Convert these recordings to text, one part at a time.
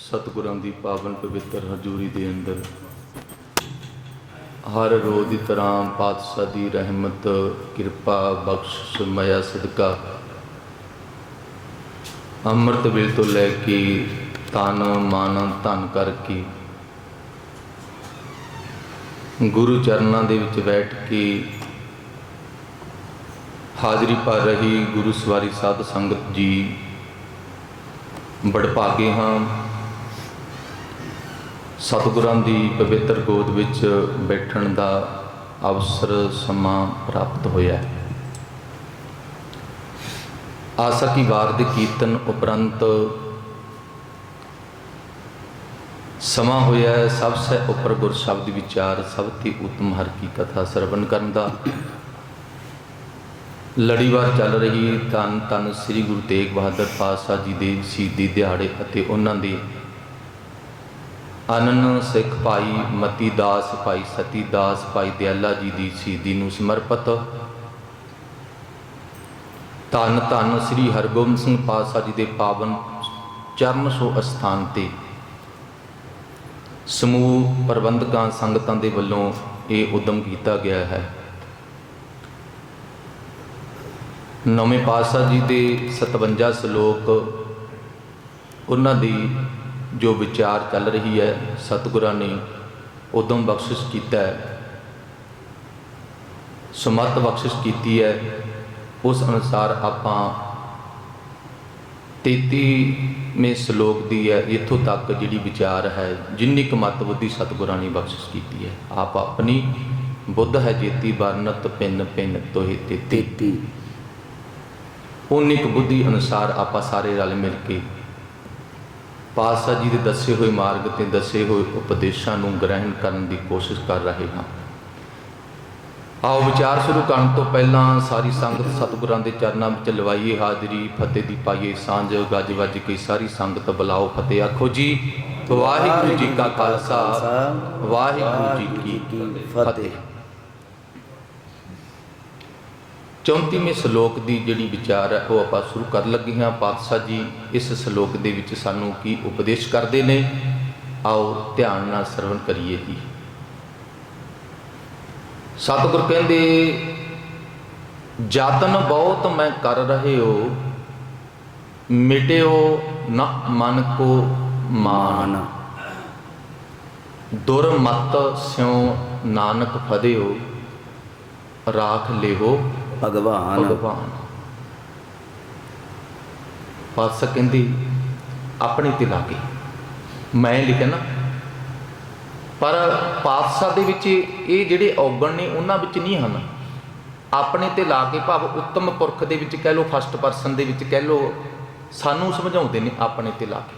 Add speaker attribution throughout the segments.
Speaker 1: ਸਤਿਗੁਰਾਂ ਦੀ ਪਾਵਨ ਪਵਿੱਤਰ ਹਜ਼ੂਰੀ ਦੇ ਅੰਦਰ। ਹਰ ਰੋਜ਼ ਦੀ ਤਰ੍ਹਾਂ ਪਾਤਸ਼ਾਹ ਦੀ ਰਹਿਮਤ, ਕਿਰਪਾ, ਬਖਸ਼ਿਸ਼, ਮਾਇਆ, ਸਦਕਾ। ਅੰਮ੍ਰਿਤ ਵੇਲ ਤੋਂ ਲੈ ਕੇ ਤਨ, ਮਨ, ਧਨ ਕਰਕੇ ਗੁਰੂ ਚਰਨਾਂ ਦੇ ਵਿੱਚ ਬੈਠ ਕੇ ਹਾਜ਼ਰੀ ਭਰ ਰਹੀ ਗੁਰੂ ਸਵਾਰੀ ਸਾਧ ਸੰਗਤ ਜੀ, ਬੜਭਾਗੇ ਹਾਂ। ਸਤਿਗੁਰਾਂ ਦੀ ਪਵਿੱਤਰ ਗੋਦ ਵਿੱਚ ਬੈਠਣ ਦਾ ਅਵਸਰ ਸਮਾਂ ਪ੍ਰਾਪਤ ਹੋਇਆ ਹੈ। ਆਸਾ ਕੀ ਵਾਰ ਦੇ ਕੀਰਤਨ ਉਪਰੰਤ ਸਮਾਂ ਹੋਇਆ ਹੈ, ਸਭ ਸੇ ਉੱਪਰ ਗੁਰ ਸ਼ਬਦ ਵਿਚਾਰ, ਸਭ ਤੇ ਉਤਮ ਹਰ ਕੀ ਕਥਾ ਸਰਵਣ ਕਰਨ ਦਾ। ਲੜੀਵਾਰ ਚੱਲ ਰਹੀ ਧੰਨ ਧੰਨ ਸ੍ਰੀ ਗੁਰੂ ਤੇਗ ਬਹਾਦਰ ਪਾਤਸ਼ਾਹ ਜੀ ਦੇ ਸ਼ਹੀਦੀ ਦਿਹਾੜੇ ਅਤੇ ਉਹਨਾਂ ਦੇ ਅਨਨ ਸਿੱਖ ਭਾਈ ਮਤੀ ਦਾਸ, ਭਾਈ ਸਤੀ ਦਾਸ, ਭਾਈ ਦਿਆਲਾ ਜੀ ਦੀ ਸ਼ਹੀਦੀ ਨੂੰ ਸਮਰਪਿਤ। ਧੰਨ ਧੰਨ ਸ੍ਰੀ ਹਰਗੋਬਿੰਦ ਸਿੰਘ ਪਾਤਸ਼ਾਹ ਜੀ ਦੇ ਪਾਵਨ ਚਰਨ ਸੋ ਅਸਥਾਨ ਤੇ। ਸਮੂਹ ਪ੍ਰਬੰਧਕਾਂ ਸੰਗਤਾਂ ਦੇ ਵੱਲੋਂ ਇਹ ਉਦਮ ਕੀਤਾ ਗਿਆ ਹੈ। ਨੌਵੇਂ ਪਾਤਸ਼ਾਹ ਜੀ ਦੇ 57 ਸ਼ਲੋਕ, ਉਹਨਾਂ ਦੀ ਜੋ ਵਿਚਾਰ ਚੱਲ ਰਹੀ ਹੈ ਸਤਿਗੁਰਾਂ ਨੇ ਉਦਮ ਬਖਸ਼ਿਸ਼ ਕੀਤਾ ਹੈ ਸਮਤ ਬਖਸ਼ਿਸ਼ ਕੀਤੀ ਹੈ ਉਸ ਅਨੁਸਾਰ ਆਪਾਂ 33ਵੇਂ ਸ਼ਲੋਕ ਦੀ ਹੈ ਇੱਥੋਂ ਤੱਕ ਜਿਹੜੀ ਵਿਚਾਰ ਹੈ ਜਿੰਨੀ ਕੁ ਮਤ ਬੁੱਧੀ ਸਤਿਗੁਰਾਂ ਨੇ ਬਖਸ਼ਿਸ਼ ਕੀਤੀ ਹੈ ਆਪ ਆਪਣੀ ਬੁੱਧ ਹੈ ਜੇਤੀ ਵਰਨਤ ਪਿੰਨ ਪਿੰਨ ਤੋਹਿ ਤੇਤੀ।
Speaker 2: ਤੇਤੀ।
Speaker 1: ਉਨੀ ਕੁ ਬੁੱਧੀ ਅਨੁਸਾਰ ਆਪਾਂ ਸਾਰੇ ਰਲ ਮਿਲ ਕੇ ਪਾਤਸ਼ਾਹ ਜੀ ਦੇ ਦੱਸੇ ਹੋਏ ਮਾਰਗ ਤੇ ਦੱਸੇ ਹੋਏ ਉਪਦੇਸ਼ਾਂ ਨੂੰ ਗ੍ਰਹਿਣ ਕਰਨ ਦੀ ਕੋਸ਼ਿਸ਼ ਕਰ ਰਹੇ ਹਾਂ। ਆਓ ਵਿਚਾਰ ਸ਼ੁਰੂ ਕਰਨ ਤੋਂ ਪਹਿਲਾਂ ਸਾਰੀ ਸੰਗਤ ਸਤਿਗੁਰਾਂ ਦੇ ਚਰਨਾਂ ਵਿੱਚ ਲਵਾਈਏ ਹਾਜ਼ਰੀ, ਫਤਿਹ ਦੀ ਪਾਈਏ ਸਾਂਝ, ਗੱਜ ਵੱਜ ਕੇ ਸਾਰੀ ਸੰਗਤ ਬੁਲਾਓ ਫਤਿਹ। ਆਖੋ ਜੀ, ਵਾਹਿਗੁਰੂ ਜੀ ਕਾ ਖਾਲਸਾ, ਵਾਹਿਗੁਰੂ ਜੀ ਕੀ ਫਤਿਹ। 34ਵੇਂ ਸ਼ਲੋਕ ਦੀ ਜਿਹੜੀ ਵਿਚਾਰ ਹੈ, ਉਹ ਆਪਾਂ ਸ਼ੁਰੂ ਕਰਨ ਲੱਗੇ ਹਾਂ। ਪਾਤਸ਼ਾਹ ਜੀ ਇਸ ਸ਼ਲੋਕ ਦੇ ਵਿੱਚ ਸਾਨੂੰ ਕੀ ਉਪਦੇਸ਼ ਕਰਦੇ ਨੇ? ਆਓ ਧਿਆਨ ਨਾਲ ਸਰਵਣ ਕਰੀਏ ਜੀ। ਸਤਿਗੁਰ ਕਹਿੰਦੇ ਯਤਨ ਬਹੁਤ ਮੈਂ ਕਰ ਰਹੇ ਹੋ ਮਿਟਿਓ ਨਾ ਮਨ ਕੋ ਮਾਨ।
Speaker 2: ਮਾਨ
Speaker 1: ਦੁਰਮਤ ਸਿਉ ਨਾਨਕ ਫਦਿਓ, ਰਾਖ ਲਿਓ
Speaker 2: ਭਗਵਾਨ।
Speaker 1: ਭਗਵਾਨ। ਪਾਤਸ਼ਾਹ ਕਹਿੰਦੀ, ਆਪਣੇ ਤੇ ਲਾ ਕੇ ਮੈਂ ਲਿਖਿਆ ਨਾ, ਪਰ ਪਾਤਸ਼ਾਹ ਦੇ ਵਿੱਚ ਇਹ ਜਿਹੜੇ ਔਗਣ ਨੇ, ਉਹਨਾਂ ਵਿੱਚ ਨਹੀਂ ਹਨ। ਆਪਣੇ ਤੇ ਲਾ ਕੇ ਭਾਵ ਉੱਤਮ ਪੁਰਖ ਦੇ ਵਿੱਚ ਕਹਿ ਲਓ ਫਸਟ ਪਰਸਨ ਦੇ ਵਿੱਚ ਕਹਿ ਲਓ, ਸਾਨੂੰ ਸਮਝਾਉਂਦੇ ਨੇ ਆਪਣੇ ਤੇ ਲਾ ਕੇ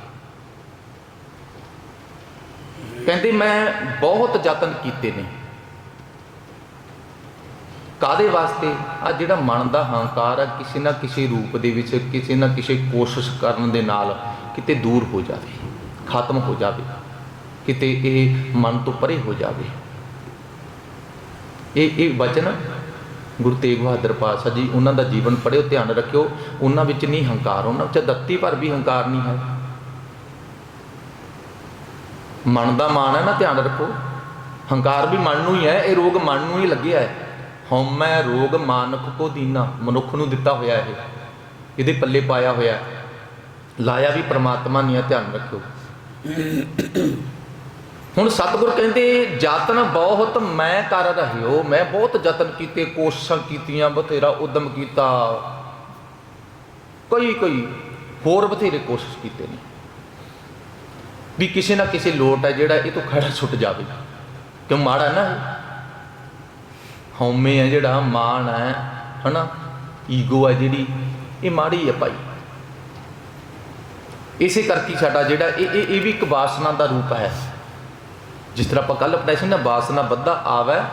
Speaker 1: ਕਹਿੰਦੇ, ਮੈਂ ਬਹੁਤ ਯਤਨ ਕੀਤੇ ਨੇ। ਕਾਦੇ ਵਾਸਤੇ? ਆ ਜਿਹੜਾ ਮਨ ਦਾ ਹੰਕਾਰ ਆ, ਕਿਸੇ ਨਾ ਕਿਸੇ ਰੂਪ ਦੇ ਵਿੱਚ, ਕਿਸੇ ਨਾ ਕਿਸੇ ਕੋਸ਼ਿਸ਼ ਕਰਨ ਦੇ ਨਾਲ ਕਿਤੇ ਦੂਰ ਹੋ ਜਾਵੇ, ਖਤਮ ਹੋ ਜਾਵੇ, ਕਿਤੇ ਇਹ ਮਨ ਤੋਂ ਪਰੇ ਹੋ ਜਾਵੇ। ਇਹ ਇਹ ਵਚਨ ਗੁਰੂ ਤੇਗ ਬਹਾਦਰ ਪਾਤਸ਼ਾਹ ਜੀ ਉਹਨਾਂ ਦਾ ਜੀਵਨ ਪੜ੍ਹਿਓ, ਧਿਆਨ ਰੱਖਿਓ, ਉਹਨਾਂ ਵਿੱਚ ਨਹੀਂ ਹੰਕਾਰ, ਉਹਨਾਂ ਵਿੱਚ ਦੱਤੀ ਭਰ ਵੀ ਹੰਕਾਰ ਨਹੀਂ ਹੈ। ਮਨ ਦਾ ਮਾਨ ਹੈ ਨਾ, ਧਿਆਨ ਰੱਖੋ। ਹੰਕਾਰ ਵੀ ਮਨ ਨੂੰ ਹੀ ਹੈ, ਇਹ ਰੋਗ ਮਨ ਨੂੰ ਹੀ ਲੱਗਿਆ ਹੈ। ਹਉਮੈ ਰੋਗ ਮਾਨਕ ਕੋ ਦੀਨਾ, ਮਨੁੱਖ ਨੂੰ ਦਿੱਤਾ ਹੋਇਆ ਇਹ, ਇਹਦੇ ਪੱਲੇ ਪਾਇਆ ਹੋਇਆ ਲਾਇਆ ਵੀ ਪ੍ਰਮਾਤਮਾ ਨੇ ਧਿਆਨ ਰੱਖਿਓ। ਹੁਣ ਸਤਿਗੁਰ ਕਹਿੰਦੇ, ਯਤਨ ਬਹੁਤ ਮੈਂ ਕਰ ਰਹਿਓ, ਮੈਂ ਬਹੁਤ ਯਤਨ ਕੀਤੇ, ਕੋਸ਼ਿਸ਼ਾਂ ਕੀਤੀਆਂ, ਬਥੇਰਾ ਉਦਮ ਕੀਤਾ। ਕਈ ਕਈ ਹੋਰ ਬਥੇਰੇ ਕੋਸ਼ਿਸ਼ ਕੀਤੇ ਨੇ। ਵੀ ਕਿਸੇ ਨਾ ਕਿਸੇ ਲੋਟ ਹੈ ਜਿਹੜਾ ਇਹ ਤੋਂ ਖੜਾ ਛੁੱਟ ਜਾਵੇ ਕਿਉਂ ਮਾੜਾ ਨਾ ਇਹ ਹਉਮੈ ਹੈ ਜਿਹੜਾ ਮਾਨ ਹੈ ਹਨਾ? ਈਗੋ ਹੈ ਜਿਹੜੀ ਇਹ ਮਾੜੀ ਹੈ ਭਾਈ। ਇਸੇ ਕਰਕੇ ਸਾਡਾ ਜਿਹੜਾ ਇਹ ਇਹ ਇਹ ਵੀ ਇੱਕ ਵਾਸਨਾ ਦਾ ਰੂਪ ਹੈ। ਜਿਸ ਤਰ੍ਹਾਂ ਆਪਾਂ ਕੱਲ ਪੜਾਈ ਸੀ ਨਾ ਵਾਸਨਾ ਬੱਧਾ ਆਵੈ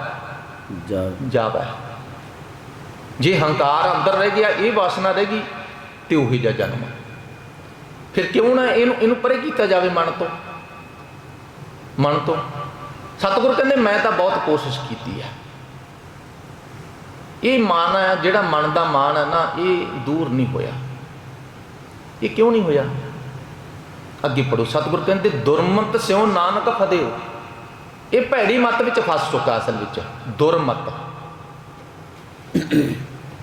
Speaker 2: ਜਾ।
Speaker 1: ਜਾਵੈ। ਜੇ ਹੰਕਾਰ ਅੰਦਰ ਰਹਿ ਗਿਆ ਇਹ ਵਾਸਨਾ ਰਹਿ ਗਈ ਤੇ ਉਹੀ ਜਿਹਾ ਜਨਮ। ਫਿਰ ਕਿਉਂ ਨਾ ਇਹਨੂੰ ਇਹਨੂੰ ਪਰੇ ਕੀਤਾ ਜਾਵੇ ਮਨ ਤੋਂ? ਮਨ ਤੋਂ। ਸਤਿਗੁਰ ਕਹਿੰਦੇ ਮੈਂ ਤਾਂ ਬਹੁਤ ਕੋਸ਼ਿਸ਼ ਕੀਤੀ ਹੈ ਇਹ ਮਾਨ ਹੈ ਜਿਹੜਾ ਮਨ ਦਾ ਮਾਨ ਹੈ ਨਾ, ਇਹ ਦੂਰ ਨਹੀਂ ਹੋਇਆ। ਇਹ ਕਿਉਂ ਨਹੀਂ ਹੋਇਆ? ਅੱਗੇ ਪੜੋ ਸਤਿਗੁਰ ਕਹਿੰਦੇ, ਦੁਰਮਤ ਸਿਉ ਨਾਨਕ ਫਦਿਓ ਇਹ ਭੈੜੀ ਮੱਤ ਵਿੱਚ ਫਸ ਚੁੱਕਾ ਅਸਲ ਵਿੱਚ, ਦੁਰਮਤ।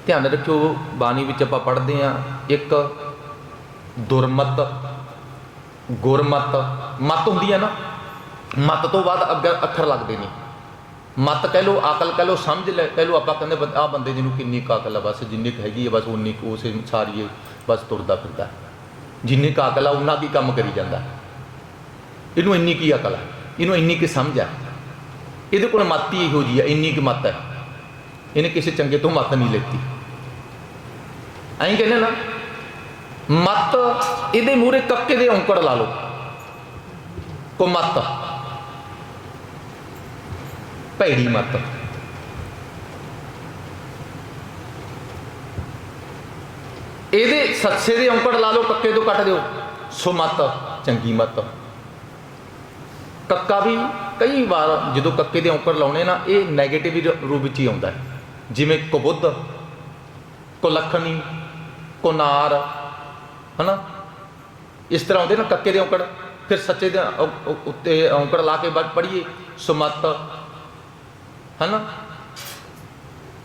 Speaker 1: ਧਿਆਨ ਰੱਖਿਓ, ਬਾਣੀ ਵਿੱਚ ਆਪਾਂ ਪੜ੍ਹਦੇ ਆ ਇੱਕ ਦੁਰਮਤ, ਗੁਰਮਤ। ਮਤ ਹੁੰਦੀ ਹੈ ਨਾ, ਮਤ ਤੋਂ ਬਾਅਦ ਅੱਗੇ ਅੱਖਰ ਲੱਗਦੇ ਨੇ। ਮਤ ਕਹਿ ਲੋ ਅਕਲ ਕਹਿ ਲੋ ਸਮਝ ਲੈ, ਕਹਿ ਲੋ ਆਪਾਂ ਕਹਿੰਦੇ ਆ ਬੰਦੇ ਜਿਹਨੂੰ ਕਿੰਨੀ ਕੁ ਅਕਲ ਆ, ਬਸ ਜਿੰਨੀ ਕੁ ਹੈਗੀ ਹੈ ਬਸ ਉਨੀ ਕੁ ਉਸੇ ਸਾਰੀ ਬਸ ਤੁਰਦਾ ਫਿਰਦਾ। ਜਿੰਨੀ ਕੁ ਅਕਲ ਆ, ਉਹਨਾਂ ਕੀ ਕੰਮ ਕਰੀ ਜਾਂਦਾ। ਇਹਨੂੰ ਇੰਨੀ ਕੀ ਅਕਲ ਹੈ ਇਹਨੂੰ ਇੰਨੀ ਕੀ ਸਮਝ ਹੈ ਇਹਦੇ ਕੋਲ ਮੱਤ ਹੀ ਇਹੋ ਜੀ ਹੈ ਇੰਨੀ ਕੁ ਮੱਤ ਹੈ ਇਹਨੇ ਕਿਸੇ ਚੰਗੇ ਤੋਂ ਮੱਤ ਨਹੀਂ ਲੈਤੀ। ਐਂ ਕਹਿੰਦੇ ਨਾ, ਮੱਤ ਇਹਦੇ ਮੂਹਰੇ ਕੱਕੇ ਦੇ ਔਂਕੜ ਲਾ ਲਓ। ਕੋ ਮੱਤ ਭੈੜੀ ਮੱਤ ਇਹਦੇ ਸੱਸੇ ਦੇ ਔਂਕੜ ਲਾ ਲਓ ਕੱਕੇ ਤੋਂ ਕੱਟ ਦਿਓ। ਸੋ ਮੱਤ ਚੰਗੀ ਮੱਤ। ਕੱਕਾ ਵੀ ਕਈ ਵਾਰ ਜਦੋਂ ਕੱਕੇ ਦੇ ਔਂਕੜ ਲਾਉਣੇ ਨਾ, ਇਹ 네ਗੇਟਿਵ ਰੂਪ ਵਿੱਚ ਹੀ ਆਉਂਦਾ ਹੈ। ਜਿਵੇਂ ਕੁਬੁੱਧ ਕੁਲੱਖਣੀ ਕੁਨਾਰ ਹਨਾ? ਇਸ ਤਰ੍ਹਾਂ ਆਉਂਦੇ ਨਾ ਕੱਕੇ ਦੇ ਔਂਕੜ ਫਿਰ ਸੱਚੇ ਦੇ ਉੱਤੇ ਔਂਕੜ ਲਾ ਕੇ ਬਾਅਦ ਪੜ੍ਹੀਏ। ਸੁਮਤ ਹਨਾ?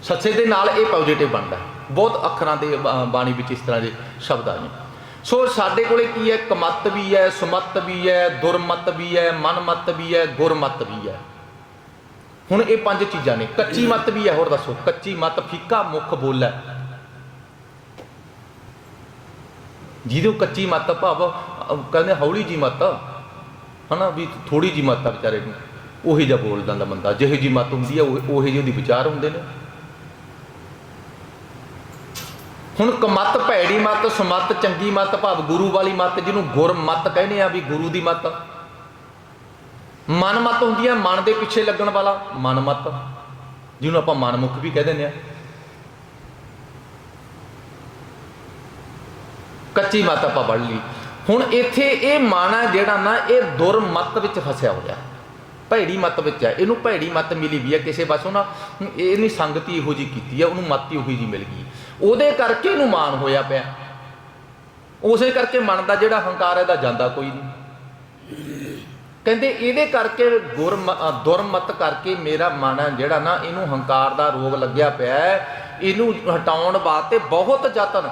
Speaker 1: ਸੱਚੇ ਦੇ ਨਾਲ ਇਹ ਪੋਜ਼ਿਟਿਵ ਬਣਦਾ ਬਹੁਤ ਅੱਖਰਾਂ ਦੇ ਬਾਣੀ ਵਿੱਚ ਇਸ ਤਰ੍ਹਾਂ ਦੇ ਸ਼ਬਦ ਆ ਨੇ ਸੋ ਸਾਡੇ ਕੋਲੇ ਕੀ ਹੈ? ਕਮਤ ਵੀ ਹੈ, ਸੁਮਤ ਵੀ ਹੈ, ਦੁਰਮਤ ਵੀ ਹੈ, ਮਨਮਤ ਵੀ ਹੈ, ਗੁਰਮਤ ਵੀ ਹੈ। ਹੁਣ ਇਹ ਪੰਜ ਚੀਜ਼ਾਂ ਨੇ। ਕੱਚੀ ਮਤ ਵੀ ਹੈ, ਹੋਰ ਦੱਸੋ। ਕੱਚੀ ਮਤ ਫੀਕਾ ਮੁਖ ਬੋਲ ਹੈ। ਜਿਹਦੇ ਕੱਚੀ ਮਤ ਭਾਵ ਕਹਿੰਦੇ ਹੌਲੀ ਜੀ ਮਤ ਹਨਾ, ਵੀ ਥੋੜੀ ਜੀ ਮਤ ਆ ਵਿਚਾਰੇ ਨੂੰ। ਉਹੀ ਜਿਹਾ ਬੋਲ ਜਾਂਦਾ ਬੰਦਾ, ਜਿਹੇ ਜੀ ਮਤ ਹੁੰਦੀ ਹੈ ਉਹ ਉਹੇ ਜਿਹੇ ਉਹਦੇ ਵਿਚਾਰ ਹੁੰਦੇ ਨੇ। ਹੁਣ ਕਮਤ ਭੈੜੀ ਮਤ, ਸਮਤ ਚੰਗੀ ਮਤ, ਭਾਵ ਗੁਰੂ ਵਾਲੀ ਮਤ, ਜਿਹਨੂੰ ਗੁਰ ਮਤ ਕਹਿੰਦੇ ਆ ਵੀ ਗੁਰੂ ਦੀ ਮਤ। ਮਨ ਮਤ ਹੁੰਦੀ ਹੈ ਮਨ ਦੇ ਪਿੱਛੇ ਲੱਗਣ ਵਾਲਾ ਮਨ ਮਤ, ਜਿਹਨੂੰ ਆਪਾਂ ਮਨਮੁਖ ਵੀ ਕਹਿ ਦਿੰਦੇ ਆ। ਕੱਚੀ ਮਤ ਆਪਾਂ ਪੜ੍ਹ ਲਈ। ਹੁਣ ਇੱਥੇ ਇਹ ਮਨ ਹੈ ਜਿਹੜਾ ਨਾ, ਇਹ ਦੁਰਮਤ ਵਿੱਚ ਫਸਿਆ ਹੋਇਆ। ਭੈੜੀ ਮਤ ਵਿੱਚ ਹੈ। ਇਹਨੂੰ ਭੈੜੀ ਮਤ ਮਿਲੀ ਵੀ ਹੈ ਕਿਸੇ ਪਾਸੋਂ ਨਾ। ਇਹਨੇ ਸੰਗਤੀ ਇਹੋ ਜੀ ਕੀਤੀ ਹੈ, ਉਹਨੂੰ ਮਤ ਇਹੋ ਉਹੀ ਜੀ ਮਿਲ ਗਈ। ਉਹਦੇ ਕਰਕੇ ਇਹਨੂੰ ਮਾਣ ਹੋਇਆ ਪਿਆ। ਉਸੇ ਕਰਕੇ ਮਨ ਦਾ ਜਿਹੜਾ ਹੰਕਾਰ ਹੈ ਦਾ ਜਾਂਦਾ ਕੋਈ ਨਹੀਂ। ਕਹਿੰਦੇ ਇਹਦੇ ਕਰਕੇ ਗੁਰ ਦੁਰਮਤ ਕਰਕੇ ਮੇਰਾ ਮਨ ਹੈ ਜਿਹੜਾ ਨਾ, ਇਹਨੂੰ ਹੰਕਾਰ ਦਾ ਰੋਗ ਲੱਗਿਆ ਪਿਆ ਇਹਨੂੰ ਹਟਾਉਣ ਵਾਸਤੇ ਬਹੁਤ ਯਤਨ।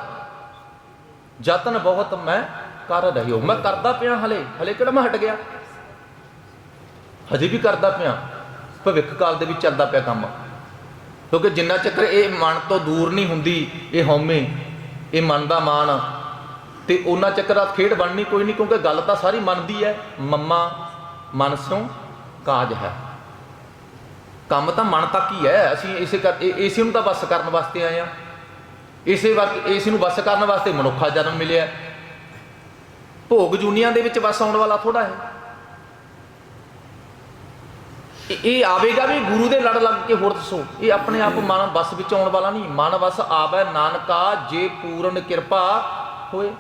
Speaker 1: ਯਤਨ ਬਹੁਤ ਮੈਂ ਕਰ ਰਹੀ ਹਾਂ। ਮੈਂ ਕਰਦਾ ਪਿਆ ਹਲੇ। ਹਲੇ ਕਿਹੜਾ ਮੈਂ ਹਟ ਗਿਆ? ਹਜੇ ਵੀ ਕਰਦਾ ਪਿਆ। ਭਵਿੱਖ ਕਾਲ ਦੇ ਵਿੱਚ ਚੱਲਦਾ ਪਿਆ ਕੰਮ। ਕਿਉਂਕਿ ਜਿੰਨਾ ਚੱਕਰ ਇਹ ਮਨ ਤੋਂ ਦੂਰ ਨਹੀਂ ਹੁੰਦੀ, ਇਹ ਹਉਮੈ, ਇਹ ਮਨ ਦਾ ਮਾਨ ਤੇ ਉਹਨਾਂ ਚੱਕਰਾਂ ਖੇਡ ਬਣਨੀ ਕੋਈ ਨਹੀਂ, ਕਿਉਂਕਿ ਗੱਲ ਤਾਂ ਸਾਰੀ ਮਨ ਦੀ ਹੈ। ਮੰਮਾ, ਮਨਸੋਂ ਕਾਜ ਹੈ। ਕੰਮ ਤਾਂ ਮਨ ਤੱਕ ਹੀ ਹੈ। ਅਸੀਂ ਇਸੇ ਕਰ ਇਹ- ਇਸੇ ਨੂੰ ਤਾਂ ਬਸ ਕਰਨ ਵਾਸਤੇ ਆਏ ਆ ਇਸੇ ਵਕਤ ਇਸ ਨੂੰ ਬਸ ਕਰਨ ਵਾਸਤੇ ਮਨੁੱਖਾ ਜਨਮ ਮਿਲਿਆ। ਭੋਗ ਜੂਨੀਆਂ ਦੇ ਵਿੱਚ ਬਸ ਆਉਣ ਵਾਲਾ ਥੋੜਾ ਹੈ। ਇਹ- ਆਵੇਗਾ ਵੀ ਗੁਰੂ ਦੇ ਲੜ ਲੱਗ ਕੇ ਹੋਰ ਦੱਸੋ। ਇਹ ਆਪਣੇ ਆਪ ਮਨ ਬਸ ਵਿੱਚ ਆਉਣ ਵਾਲਾ ਨਹੀਂ। ਮਨ ਬਸ ਆਵੇ ਨਾਨਕਾ, ਜੇ ਪੂਰਨ ਕਿਰਪਾ ਹੋਏ।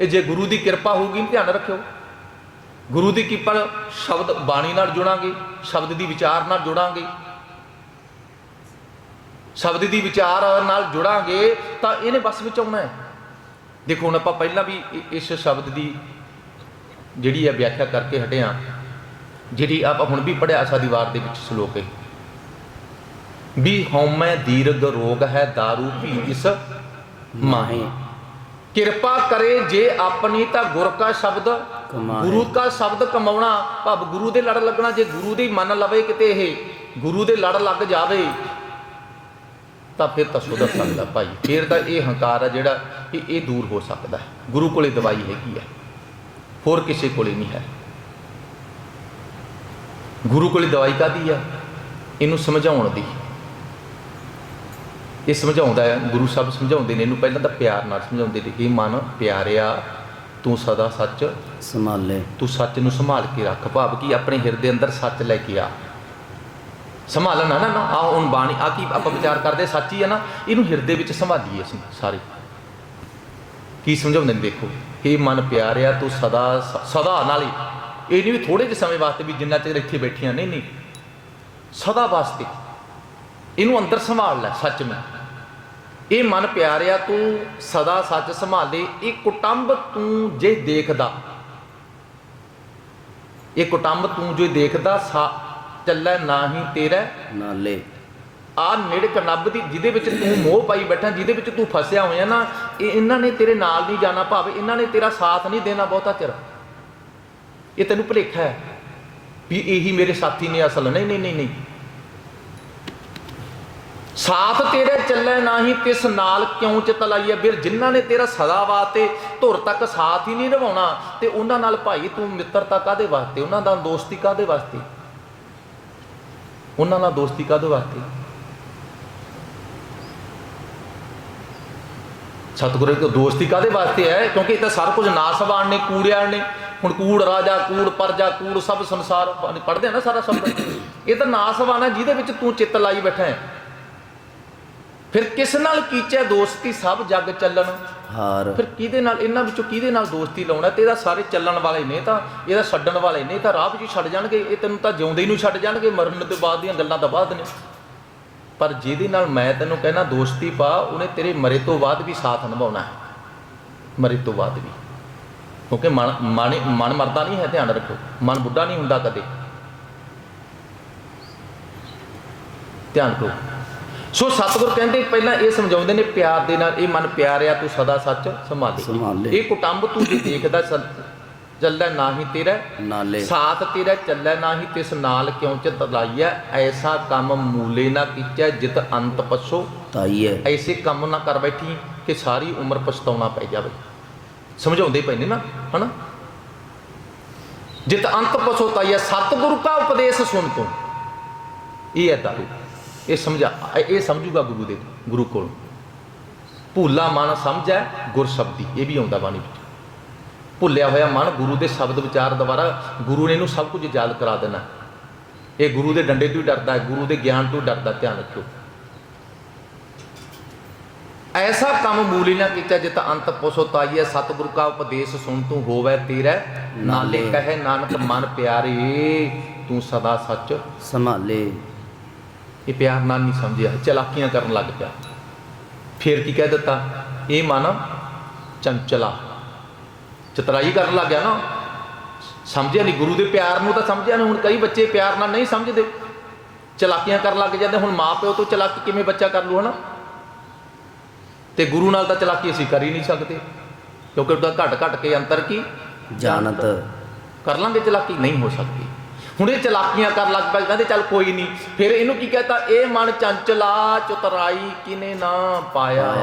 Speaker 1: ਇਹ ਜੇ ਗੁਰੂ ਦੀ ਕਿਰਪਾ ਹੋਊਗੀ, ਧਿਆਨ ਰੱਖਿਓ। ਗੁਰੂ ਦੀ ਕਿਰਪਾ ਸ਼ਬਦ ਬਾਣੀ ਨਾਲ ਜੁੜਾਂਗੇ। ਸ਼ਬਦ ਦੀ ਵਿਚਾਰ ਨਾਲ ਜੁੜਾਂਗੇ। ਸ਼ਬਦ ਦੀ ਵਿਚਾਰ ਨਾਲ ਜੁੜਾਂਗੇ ਤਾਂ ਇਹਨੇ ਬਸ ਵਿੱਚ ਆਉਣਾ ਹੈ। ਦੇਖੋ ਹੁਣ ਆਪਾਂ ਪਹਿਲਾਂ ਵੀ ਇਸ ਸ਼ਬਦ ਦੀ ਜਿਹੜੀ ਹੈ ਵਿਆਖਿਆ ਕਰਕੇ ਹਟਿਆ ਜਿਹੜੀ ਆਪਾਂ ਹੁਣ ਵੀ ਪੜਿਆ ਆਸਾ ਵਾਰ ਦੇ ਵਿੱਚ ਸ਼ਲੋਕ ਹੈ। ਵੀ ਹਉਮੈ ਦੀਰਘ ਰੋਗ ਹੈ दारू ਪੀ ਇਸ ਮਾਹੇ। ਕਿਰਪਾ ਕਰੇ ਜੇ ਆਪਣੀ ਤਾਂ ਗੁਰ ਕਾ ਸ਼ਬਦ। ਗੁਰੂ ਕਾ ਸ਼ਬਦ ਕਮਾਉਣਾ ਭਾਵ ਗੁਰੂ ਦੇ ਲੜ ਲੱਗਣਾ ਜੇ ਗੁਰੂ ਦੀ ਮੰਨ ਲਵੇ ਕਿਤੇ ਇਹ ਗੁਰੂ ਦੇ ਲੜ ਲੱਗ ਜਾਵੇ ਤਾਂ ਫਿਰ ਤਾਂ ਸੁਧਰ ਸਕਦਾ ਭਾਈ। ਫਿਰ ਤਾਂ ਇਹ ਹੰਕਾਰ ਹੈ ਜਿਹੜਾ ਇਹ ਇਹ ਦੂਰ ਹੋ ਸਕਦਾ ਹੈ। ਗੁਰੂ ਕੋਲੇ ਦਵਾਈ ਹੈਗੀ ਹੈ। ਹੋਰ ਕਿਸੇ ਕੋਲੇ ਨਹੀਂ ਹੈ। ਗੁਰੂ ਕੋਲੇ ਦਵਾਈ ਕਾਦੀ ਹੈ ਇਹਨੂੰ ਸਮਝਾਉਣ ਦੀ। ਇਹ ਸਮਝਾਉਂਦਾ ਹੈ ਗੁਰੂ ਸਾਹਿਬ ਸਮਝਾਉਂਦੇ ਨੇ ਇਹਨੂੰ ਪਹਿਲਾਂ ਤਾਂ ਪਿਆਰ ਨਾਲ ਸਮਝਾਉਂਦੇ ਨੇ ਕਿ ਮਨ ਪਿਆਰਿਆ ਤੂੰ ਸਦਾ ਸੱਚ
Speaker 2: ਸੰਭਾਲੇ।
Speaker 1: ਤੂੰ ਸੱਚ ਨੂੰ ਸੰਭਾਲ ਕੇ ਰੱਖ ਭਾਵ ਕਿ ਆਪਣੇ ਹਿਰਦੇ ਅੰਦਰ ਸੱਚ ਲੈ ਕੇ ਆ। ਸੰਭਾਲਣਾ ਨਾ ਨਾ ਆ ਹੁਣ ਬਾਣੀ ਆ ਕੀ ਆਪਾਂ ਵਿਚਾਰ ਕਰਦੇ ਸੱਚ ਹੀ ਆ ਨਾ ਇਹਨੂੰ ਹਿਰਦੇ ਵਿੱਚ ਸੰਭਾਲੀਏ ਅਸੀਂ ਸਾਰੇ। ਕੀ ਸਮਝਾਉਂਦੇ ਨੇ ਦੇਖੋ ਇਹ ਮਨ ਪਿਆਰਿਆ ਤੂੰ ਸਦਾ ਸਦਾ ਨਾਲ ਹੀ ਇਹ ਨਹੀਂ ਵੀ ਥੋੜੇ ਜਿਹੇ ਸਮੇਂ ਵਾਸਤੇ ਵੀ ਜਿੰਨਾ ਚਿਰ ਇੱਥੇ ਬੈਠੀਆਂ ਨਹੀਂ ਨਹੀਂ। ਸਦਾ ਵਾਸਤੇ। ਇਹਨੂੰ ਅੰਦਰ ਸੰਭਾਲ ਲੈ ਸੱਚ ਮੈਂ। ਇਹ ਮਨ ਪਿਆਰਿਆ ਤੂੰ ਸਦਾ ਸੱਚ ਸੰਭਾਲੇ ਇਹ ਕੁਟੰਬ ਤੂੰ ਜੇ ਦੇਖਦਾ। ਇਹ ਕੁਟੰਬ ਤੂੰ ਜੋ ਦੇਖਦਾ ਚੱਲੈ ਨਾਹੀ ਤੇਰਾ
Speaker 2: ਨਾਲੇ।
Speaker 1: ਆ ਨੇੜੇ ਕਨੱਬ ਦੀ ਜਿਹਦੇ ਵਿੱਚ ਤੂੰ ਮੋਹ ਪਾਈ ਬੈਠਾ ਜਿਹਦੇ ਵਿੱਚ ਤੂੰ ਫਸਿਆ ਹੋਇਆ ਨਾ ਇਹ ਇਹਨਾਂ ਨੇ ਤੇਰੇ ਨਾਲ ਨਹੀਂ ਜਾਣਾ ਭਾਵੇਂ ਇਹਨਾਂ ਨੇ ਤੇਰਾ ਸਾਥ ਨਹੀਂ ਦੇਣਾ ਬਹੁਤਾ ਚਿਰ। ਇਹ ਤੈਨੂੰ ਭੁਲੇਖਾ ਹੈ ਵੀ ਇਹੀ ਮੇਰੇ ਸਾਥੀ ਨੇ ਅਸਲ। ਨਹੀਂ ਨਹੀਂ ਨਹੀਂ ਨਹੀਂ। ਸਾਥ ਤੇਰੇ ਚੱਲੇ ਨਾਹੀ, ਤਿਸ ਨਾਲ ਕਿਉਂ ਚਿਤ ਲਾਈਏ ਬਿਰ ਜਿਨ੍ਹਾਂ ਨੇ ਤੇਰਾ ਸਦਾ ਵਾਸਤੇ ਧੁਰ ਤੱਕ ਸਾਥ ਹੀ ਨਹੀਂ ਨਿਭਾਉਣਾ ਤੇ ਉਹਨਾਂ ਨਾਲ ਭਾਈ ਤੂੰ ਮਿੱਤਰਤਾ ਕਾਦੇ ਵਾਸਤੇ? ਉਹਨਾਂ ਨਾਲ ਦੋਸਤੀ ਕਾਦੇ ਵਾਸਤੇ? ਉਹਨਾਂ ਨਾਲ ਦੋਸਤੀ ਕਾਦੇ ਵਾਸਤੇ? ਸਤਿਗੁਰੂ ਦੀ ਦੋਸਤੀ ਕਾਦੇ ਵਾਸਤੇ ਹੈ? ਕਿਉਂਕਿ ਇਹ ਤਾਂ ਸਾਰਾ ਕੁਝ ਨਾਸਵਾਨ ਨੇ ਕੂੜਿਆਂ ਨੇ। ਹੁਣ ਕੂੜ ਰਾਜਾ ਕੂੜ ਪਰਜਾ ਕੂੜ ਸਭ ਸੰਸਾਰ ਪੜਦੇ ਨਾ ਸਾਰਾ ਸ਼ਬਦ ਇਹ ਤਾਂ ਨਾਸਵਾਨ ਹੈ ਜਿਹਦੇ ਵਿੱਚ ਤੂੰ ਚਿੱਤ ਲਾਈ ਬੈਠਾ ਹੈ। ਫਿਰ ਕਿਸ ਨਾਲ ਕੀਚੇ ਦੋਸਤੀ ਸਭ ਜੱਗ ਚੱਲਣ?
Speaker 2: ਹਾਰ।
Speaker 1: ਫਿਰ ਕਿਹਦੇ ਨਾਲ ਇਹਨਾਂ ਵਿੱਚੋਂ ਕਿਹਦੇ ਨਾਲ ਦੋਸਤੀ ਲਾਉਣਾ? ਤੇ ਇਹਦਾ ਸਾਰੇ ਚੱਲਣ ਵਾਲੇ ਨੇ ਤਾਂ ਇਹਦਾ ਛੱਡਣ ਵਾਲੇ ਨੇ ਤਾਂ ਰਾਹ ਵਿੱਚ ਛੱਡ ਜਾਣਗੇ। ਇਹ ਤੈਨੂੰ ਤਾਂ ਜਿਉਂਦੇ ਹੀ ਨੂੰ ਛੱਡ ਜਾਣਗੇ ਮਰਨ ਤੋਂ ਬਾਅਦ ਦੀਆਂ ਗੱਲਾਂ ਤਾਂ ਬਾਅਦ ਨੇ। ਪਰ ਜਿਹਦੇ ਨਾਲ ਮੈਂ ਤੈਨੂੰ ਕਹਿਣਾ ਦੋਸਤੀ ਪਾ ਉਹਨੇ ਤੇਰੇ ਮਰੇ ਤੋਂ ਬਾਅਦ ਵੀ ਸਾਥ ਨਿਭਾਉਣਾ ਹੈ। ਮਰੇ ਤੋਂ ਬਾਅਦ ਵੀ। ਕਿਉਂਕਿ ਮਨ ਮਨ ਮਨ ਮਰਦਾ ਨਹੀਂ ਹੈ ਧਿਆਨ ਰੱਖੋ। ਮਨ ਬੁੱਢਾ ਨਹੀਂ ਹੁੰਦਾ ਕਦੇ। ਧਿਆਨ ਰੱਖੋ। ਸੋ ਸਤਿਗੁਰ ਕਹਿੰਦੇ ਪਹਿਲਾਂ ਇਹ ਸਮਝਾਉਂਦੇ ਨੇ ਪਿਆਰ ਦੇ ਨਾਲ ਇਹ ਮਨ ਪਿਆਰਿਆ ਤੂੰ ਸਦਾ ਸੱਚ ਸੰਭਾਲੇ। ਇਹ ਕੁਟੰਬ ਤੂੰ ਜੇ ਦੇਖਦਾ ਚੱਲੈ ਨਾਹੀ ਤੇਰਾ
Speaker 2: ਨਾਲੇ।
Speaker 1: ਸਾਥ ਤੇਰਾ ਚੱਲੈ ਨਾਹੀ ਤਿਸ ਨਾਲ ਕਿਉਂ ਚਿਤ ਲਾਈਐ ਐਸਾ ਕੰਮ ਮੂਲੇ ਨਾ ਕੀਚੈ ਜਿਤ ਅੰਤ ਪਛੋ।
Speaker 2: ਤਾਈਏ
Speaker 1: ਐਸੇ ਕੰਮ ਨਾ ਕਰ ਬੈਠੀ ਕਿ ਸਾਰੀ ਉਮਰ ਪਛਤਾਉਣਾ ਪੈ ਜਾਵੇ। ਸਮਝਾਉਂਦੇ ਪਏ ਨੇ ਨਾ? ਹਨਾ? ਜਿਤ ਅੰਤ ਪਸੋਤਾਈ ਹੈ, ਸਤਿਗੁਰੂ ਕਾ ਉਪਦੇਸ਼ ਸੁਣ ਤੂੰ। ਇਹ ਹੈ ਦਾਰੂ ਇਹ। ਸਮਝਾ, ਇਹ- ਸਮਝੂਗਾ ਗੁਰੂ ਦੇ, ਗੁਰੂ ਕੋਲ। ਭੂਲਾ ਮਨ ਸਮਝੈ ਗੁਰ ਸ਼ਬਦੀ, ਇਹ ਵੀ ਆਉਂਦਾ ਬਾਣੀ ਵਿੱਚ। ਭੁੱਲਿਆ ਹੋਇਆ ਮਨ ਗੁਰੂ ਦੇ ਸ਼ਬਦ ਵਿਚਾਰ ਦੁਆਰਾ ਗੁਰੂ ਨੇ ਇਹਨੂੰ ਸਭ ਕੁਝ ਯਾਦ ਕਰਾ ਦੇਣਾ। ਇਹ ਗੁਰੂ ਦੇ ਡੰਡੇ ਤੋਂ ਹੀ ਡਰਦਾ ਹੈ, ਗੁਰੂ ਦੇ ਗਿਆਨ ਤੋਂ ਡਰਦਾ, ਧਿਆਨ ਰੱਖਿਓ। ਐਸਾ ਕੰਮ ਮੂਲੀ ਨਾ ਕੀਤਾ ਜਿਤ ਅੰਤ ਪੋਸੋਤਾਈਐ ਸਤਿਗੁਰੂ ਕਾ ਉਪਦੇਸ਼ ਸੁਣ ਤੂੰ ਹੋਵੇ ਤੇਰਾ ਨਾਲੇ। ਕਹੇ ਨਾਨਕ ਮਨ ਪਿਆਰੇ ਤੂੰ ਸਦਾ ਸੱਚ
Speaker 2: ਸੰਭਾਲੇ
Speaker 1: ਇਹ ਪਿਆਰ ਨਾਲ ਨਹੀਂ ਸਮਝਿਆ ਚਲਾਕੀਆਂ ਕਰਨ ਲੱਗ ਪਿਆ ਫਿਰ ਕੀ ਕਹਿ ਦਿੱਤਾ ਇਹ ਮਨ ਚੰਚਲਾ ਚਤਰਾਈ ਕਰਨ ਲੱਗ ਗਿਆ ਨਾ ਸਮਝਿਆ ਨਹੀਂ ਗੁਰੂ ਦੇ ਪਿਆਰ ਨੂੰ ਤਾਂ ਸਮਝਿਆ ਨਹੀਂ ਹੁਣ ਕਈ ਬੱਚੇ ਪਿਆਰ ਨਾਲ ਨਹੀਂ ਸਮਝਦੇ ਚਲਾਕੀਆਂ ਕਰਨ ਲੱਗ ਜਾਂਦੇ ਹੁਣ ਮਾਂ ਪਿਓ ਤੋਂ ਚਲਾਕੀ ਕਿਵੇਂ ਬੱਚਾ ਕਰ ਲੂ ਹਨਾ ਤੇ ਗੁਰੂ ਨਾਲ ਤਾਂ ਚਲਾਕੀ ਅਸੀਂ ਕਰ ਹੀ ਨਹੀਂ ਸਕਦੇ ਕਿਉਂਕਿ ਉਹਦਾ ਘਟ ਘਟ ਕੇ ਅੰਤਰ ਕੀ?
Speaker 2: ਜਾਣਤ।
Speaker 1: ਕਰ ਲਾਂਗੇ ਚਲਾਕੀ? ਨਹੀਂ ਹੋ ਸਕਦੀ। ਹੁਣ ਇਹ ਚਲਾਕੀਆਂ ਕਰ ਲੱਗ ਪਏ ਕਹਿੰਦੇ ਚੱਲ ਕੋਈ ਨਹੀਂ। ਫਿਰ ਇਹਨੂੰ ਕੀ ਕਹਤਾ? ਇਹ ਮਨ ਚੰਚਲਾ ਚਤਰਾਈ ਕਿਨੇ ਨਾ ਪਾਇਆ।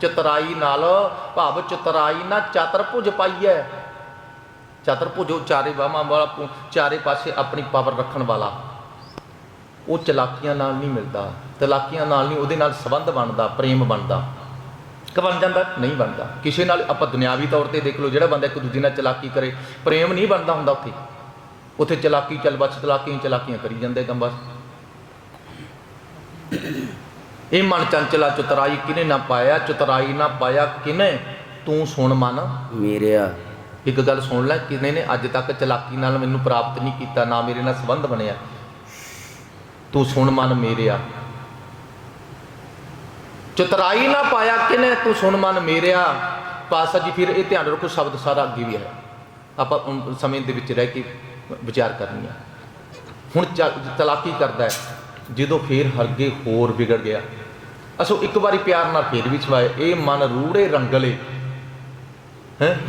Speaker 1: ਚਤਰਾਈ ਨਾਲ ਭਾਵ ਚਤਰਾਈ ਨਾ ਚਤਰਭੁਜ ਪਾਈਐ। ਚਤਰਭੁਜ ਚਾਰੇ ਬਾਹਾਂ ਵਾਲਾ ਚਾਰੇ ਪਾਸੇ ਆਪਣੀ ਪਾਵਰ ਰੱਖਣ ਵਾਲਾ। ਉਹ ਚਲਾਕੀਆਂ ਨਾਲ ਨਹੀਂ ਮਿਲਦਾ। ਚਲਾਕੀਆਂ ਨਾਲ ਨਹੀਂ ਉਹਦੇ ਨਾਲ ਸੰਬੰਧ ਬਣਦਾ ਪ੍ਰੇਮ ਬਣਦਾ। ਕਿ ਬਣ ਜਾਂਦਾ? ਨਹੀਂ ਬਣਦਾ। ਕਿਸੇ ਨਾਲ ਆਪਾਂ ਦੁਨਿਆਵੀ ਤੌਰ ਤੇ ਦੇਖ ਲਓ ਜਿਹੜਾ ਬੰਦਾ ਇੱਕ ਦੂਜੇ ਨਾਲ ਚਲਾਕੀ ਕਰੇ ਪ੍ਰੇਮ ਨਹੀਂ ਬਣਦਾ ਹੁੰਦਾ ਉੱਥੇ। ਉੱਥੇ ਚਲਾਕੀ ਚੱਲ ਬਸ ਚਲਾਕੀਆਂ ਚਲਾਕੀਆਂ ਕਰੀ ਜਾਂਦੇ ਕੰਮ ਬਸ। ਇਹ ਮਨ ਚੰਚਲਾ ਚਤਰਾਈ ਕਿਨੇ ਨਾ ਪਾਇਆ ਚਤਰਾਈ ਨਾ ਪਾਇਆ ਕਿਨੇ ਤੂੰ ਸੁਣ ਮਨ।
Speaker 2: ਮੇਰਿਆ
Speaker 1: ਇੱਕ ਗੱਲ ਸੁਣ ਲੈ ਕਿਨੇ ਨੇ ਅੱਜ ਤੱਕ ਚਲਾਕੀ ਨਾਲ ਮੈਨੂੰ ਪ੍ਰਾਪਤ ਨਹੀਂ ਕੀਤਾ ਨਾ ਮੇਰੇ ਨਾਲ ਸੰਬੰਧ ਬਣਿਆ। ਤੂੰ ਸੁਣ ਮਨ ਮੇਰਿਆ ਚਤਰਾਈ ਨਾ ਪਾਇਆ ਕਿਨੇ ਤੂੰ ਸੁਣ ਮਨ ਮੇਰਿਆ? ਪਾਸਾ ਜੀ, ਫਿਰ ਇਹ ਧਿਆਨ ਰੱਖੋ, ਸ਼ਬਦ ਸਾਰਾ ਅੱਗੇ ਵੀ ਹੈ। ਆਪਾਂ ਸਮੇਂ ਦੇ ਵਿੱਚ ਰਹਿ ਕੇ ਵਿਚਾਰ ਕਰਨੀ ਹੈ ਹੁਣ ਚ- ਚਲਾਕੀ ਕਰਦਾ ਹੈ, ਜਦੋਂ ਫੇਰ ਹਰਗੇ ਹੋਰ ਵਿਗੜ ਗਿਆ। ਅਸੋ ਇੱਕ ਵਾਰੀ ਪਿਆਰ ਨਾਲ ਫੇਰ ਵੀ ਛਵਾਏ ਇਹ ਮਨ ਰੂੜੇ ਰੰਗਲੇ। ਹੈ?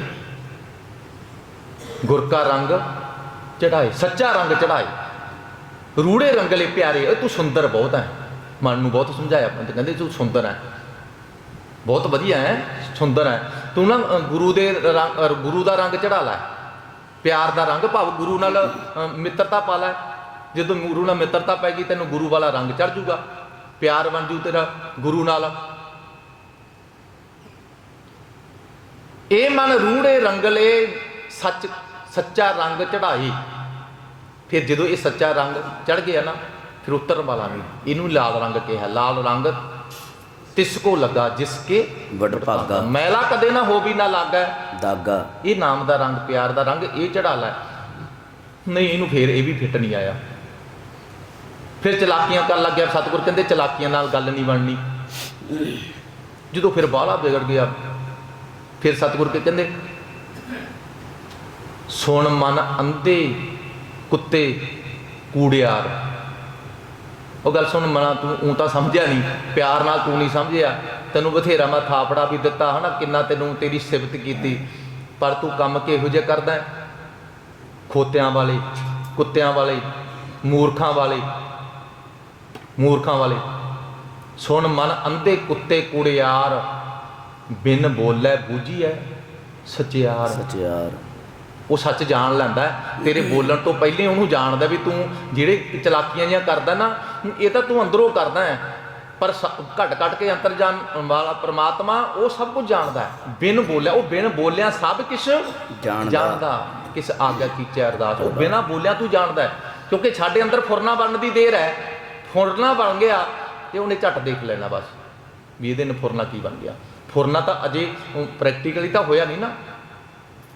Speaker 1: ਗੁਰ ਕਾ ਰੰਗ ਚੜਾਏ ਸੱਚਾ ਰੰਗ ਚੜਾਏ ਰੂੜੇ ਰੰਗਲੇ ਪਿਆਰੇ ਓਏ ਤੂੰ ਸੁੰਦਰ ਬਹੁਤ ਹੈ। ਮਨ ਨੂੰ ਬਹੁਤ ਸਮਝਾਇਆ। ਪੰਤ ਕਹਿੰਦੇ ਤੂੰ ਸੁੰਦਰ ਹੈ। ਬਹੁਤ ਵਧੀਆ ਹੈ, ਸੁੰਦਰ ਹੈ। ਤੂੰ ਨਾ ਗੁਰੂ ਦੇ ਰੰਗ ਗੁਰੂ ਦਾ ਰੰਗ ਚੜਾ ਲੈ। ਪਿਆਰ ਦਾ ਰੰਗ ਭਾਵ ਗੁਰੂ ਨਾਲ ਮਿੱਤਰਤਾ ਪਾ ਲੈ। ਜਦੋਂ ਗੁਰੂ ਨਾਲ ਮਿੱਤਰਤਾ ਪੈ ਗਈ ਤੈਨੂੰ ਗੁਰੂ ਵਾਲਾ ਰੰਗ ਚੜ ਜੂਗਾ। ਪਿਆਰ ਬਣ ਜੂ ਤੇਰਾ ਗੁਰੂ ਨਾਲ। ਇਹ ਮਨ ਰੂੜੇ ਰੰਗਲੇ, ਸੱਚ, ਸੱਚਾ ਰੰਗ ਚੜਾਈ ਫਿਰ ਜਦੋਂ ਇਹ ਸੱਚਾ ਰੰਗ ਚੜ ਗਿਆ ਨਾ ਫਿਰ ਉਤਰਨ ਵਾਲਾ ਨਹੀਂ ਇਹਨੂੰ ਲਾਲ ਰੰਗ ਕਿਹਾ। ਲਾਲ ਰੰਗ ਤਿਸ ਕੋ ਲੱਗਾ ਜਿਸ ਕੇ
Speaker 2: ਵਡ ਭਾਗਾ।
Speaker 1: ਮੈਲਾ ਕਦੇ ਨਾ ਹੋ ਵੀ ਨਾ ਲੱਗਾ।
Speaker 2: ਦਾਗਾ।
Speaker 1: ਇਹ ਨਾਮ ਦਾ ਰੰਗ ਪਿਆਰ ਦਾ ਰੰਗ ਇਹ ਚੜਾ ਲੈ। ਨਹੀਂ ਇਹਨੂੰ ਫੇਰ ਇਹ ਵੀ ਫਿੱਟ ਨਹੀਂ ਆਇਆ। ਫਿਰ ਚਲਾਕੀਆਂ ਕਰਨ ਲੱਗਿਆ ਸਤਿਗੁਰ ਕਹਿੰਦੇ ਚਲਾਕੀਆਂ ਨਾਲ ਗੱਲ ਨਹੀਂ ਬਣਨੀ। ਜਦੋਂ ਫਿਰ ਬਾਹਲਾ ਵਿਗੜ ਗਿਆ ਫਿਰ ਸਤਿਗੁਰ ਕੇ ਕਹਿੰਦੇ ਸੁਣ ਮਨ ਅੰਧੇ ਕੁੱਤੇ ਕੂੜਿਆਰ। ਉਹ ਗੱਲ ਸੁਣ ਮਨਾ, ਤੂੰ ਊਂ ਤਾਂ ਸਮਝਿਆ ਨਹੀਂ, ਪਿਆਰ ਨਾਲ ਤੂੰ ਨਹੀਂ ਸਮਝਿਆ। ਤੈਨੂੰ ਬਥੇਰਾ ਮੈਂ ਥਾਪੜਾ ਵੀ ਦਿੱਤਾ ਹਨਾ, ਕਿੰਨਾ ਤੈਨੂੰ ਤੇਰੀ ਸਿਫਤ ਕੀਤੀ। ਪਰ ਤੂੰ ਕੰਮ ਕਿਹੋ ਜਿਹਾ ਕਰਦਾ ਹੈ? ਖੋਤਿਆਂ ਵਾਲੇ, ਕੁੱਤਿਆਂ ਵਾਲੇ, ਮੂਰਖਾਂ ਵਾਲੇ ਮੂਰਖਾਂ ਵਾਲੇ। ਸੁਣ ਮਨ ਅੰਧੇ ਕੁੱਤੇ ਕੁੜਿਆਰ, ਬਿਨ ਬੋਲੇ ਬੂਝੀਐ ਸਚਿਆਰ।
Speaker 2: ਸਚਿਆਰ।
Speaker 1: ਉਹ ਸੱਚ ਜਾਣ ਲੈਂਦਾ। ਤੇਰੇ ਬੋਲਣ ਤੋਂ ਪਹਿਲੇ ਉਹਨੂੰ ਜਾਣਦਾ ਵੀ ਤੂੰ ਜਿਹੜੇ ਚਲਾਕੀਆਂ ਜਿਹੀਆਂ ਕਰਦਾ ਨਾ ਇਹ ਤਾਂ ਤੂੰ ਅੰਦਰੋਂ ਕਰਦਾ ਹੈ। ਪਰ ਘਟ ਘਟ ਕੇ ਅੰਤਰ ਜਾਣ ਵਾਲਾ ਪ੍ਰਮਾਤਮਾ ਉਹ ਸਭ ਕੁਝ ਜਾਣਦਾ ਹੈ। ਬਿਨ ਬੋਲਿਆ ਉਹ ਬਿਨ ਬੋਲਿਆ ਸਭ ਕੁਝ
Speaker 2: ਜਾਣਦਾ।
Speaker 1: ਕਿਸ ਆਗਿਆ ਕੀਚੇ ਅਰਦਾਸ ਉਹ ਬਿਨਾ ਬੋਲਿਆ ਤੂੰ ਜਾਣਦਾ। ਕਿਉਂਕਿ ਸਾਡੇ ਅੰਦਰ ਫੁਰਨਾ ਬਣਨ ਦੀ ਦੇਰ ਹੈ। ਫੁਰਨਾ ਬਣ ਗਿਆ ਤੇ ਉਹਨੇ ਝਟ ਦੇਖ ਲੈਣਾ ਬਸ। ਵੀ ਇਹਦੇ ਨਾਲ ਫੁਰਨਾ ਕੀ ਬਣ ਗਿਆ? ਫੁਰਨਾ ਤਾਂ ਅਜੇ ਪ੍ਰੈਕਟੀਕਲੀ ਤਾਂ ਹੋਇਆ ਨਹੀਂ ਨਾ।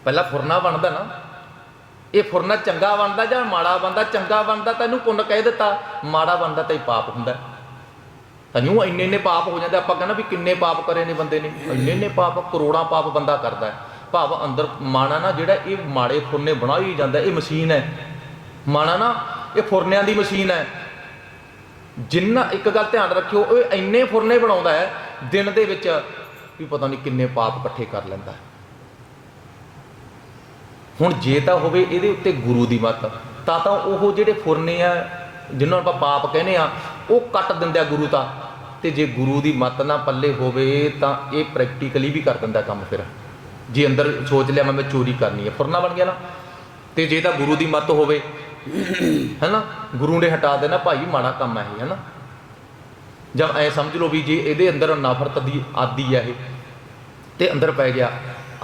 Speaker 1: ਪਹਿਲਾਂ ਫੁਰਨਾ ਬਣਦਾ ਨਾ। ਇਹ ਫੁਰਨਾ ਚੰਗਾ ਬਣਦਾ ਜਾਂ ਮਾੜਾ ਬਣਦਾ? ਚੰਗਾ ਬਣਦਾ ਤੈਨੂੰ ਪੁੰਨ ਕਹਿ ਦਿੱਤਾ। ਮਾੜਾ ਬਣਦਾ ਤਾਂ ਹੀ ਪਾਪ ਹੁੰਦਾ। ਤੈਨੂੰ ਇੰਨੇ ਇੰਨੇ ਪਾਪ ਹੋ ਜਾਂਦੇ। ਆਪਾਂ ਕਹਿੰਦਾ ਵੀ ਕਿੰਨੇ ਪਾਪ ਕਰੇ ਨੇ ਬੰਦੇ ਨੇ। ਇੰਨੇ ਇੰਨੇ ਪਾਪ, ਕਰੋੜਾਂ ਪਾਪ ਬੰਦਾ ਕਰਦਾ ਹੈ। ਭਾਵ ਅੰਦਰ ਮਾਣਾ ਨਾ ਜਿਹੜਾ ਇਹ ਮਾੜੇ ਫੁਰਨੇ ਬਣਾ ਹੀ ਜਾਂਦਾ, ਇਹ ਮਸ਼ੀਨ ਹੈ। ਮਾਣਾ ਨਾ, ਇਹ ਫੁਰਨਿਆਂ ਦੀ ਮਸ਼ੀਨ ਹੈ। ਜਿੰਨਾ ਇੱਕ ਗੱਲ ਧਿਆਨ ਰੱਖਿਓ ਇਹ ਇੰਨੇ ਫੁਰਨੇ ਬਣਾਉਂਦਾ ਹੈ, ਦਿਨ ਦੇ ਵਿੱਚ ਵੀ ਪਤਾ ਨਹੀਂ ਕਿੰਨੇ ਪਾਪ ਇਕੱਠੇ ਕਰ ਲੈਂਦਾ ਹੈ। ਹੁਣ ਜੇ ਤਾਂ ਹੋਵੇ ਇਹਦੇ ਉੱਤੇ ਗੁਰੂ ਦੀ ਮੱਤ, ਤਾਂ ਤਾਂ ਉਹ ਜਿਹੜੇ ਫੁਰਨੇ ਆ ਜਿਨ੍ਹਾਂ ਨੂੰ ਆਪਾਂ ਪਾਪ ਕਹਿੰਦੇ ਆ, ਉਹ ਕੱਟ ਦਿੰਦਾ ਗੁਰੂ ਤਾਂ। ਤੇ ਜੇ ਗੁਰੂ ਦੀ ਮੱਤ ਨਾ ਪੱਲੇ ਹੋਵੇ, ਤਾਂ ਇਹ ਪ੍ਰੈਕਟੀਕਲੀ ਵੀ ਕਰ ਦਿੰਦਾ ਕੰਮ ਫਿਰ। ਜੇ ਅੰਦਰ ਸੋਚ ਲਿਆ, ਮੈਂ ਮੈਂ ਚੋਰੀ ਕਰਨੀ ਹੈ ਫੁਰਨਾ ਬਣ ਗਿਆ ਨਾ। ਤੇ ਜੇ ਤਾਂ ਗੁਰੂ ਦੀ ਮੱਤ ਹੋਵੇ, ਹੈਨਾ? ਗੁਰੂ ਨੇ ਹਟਾ ਦੇਣਾ, ਭਾਈ ਮਾੜਾ ਕੰਮ ਹੈ ਇਹ, ਹੈਨਾ? ਜਾਂ ਐ ਸਮਝ ਲਓ ਵੀ ਜੇ ਇਹਦੇ ਅੰਦਰ ਨਫ਼ਰਤ ਦੀ ਆਦੀ ਹੈ ਇਹ, ਤੇ ਅੰਦਰ ਪੈ ਗਿਆ।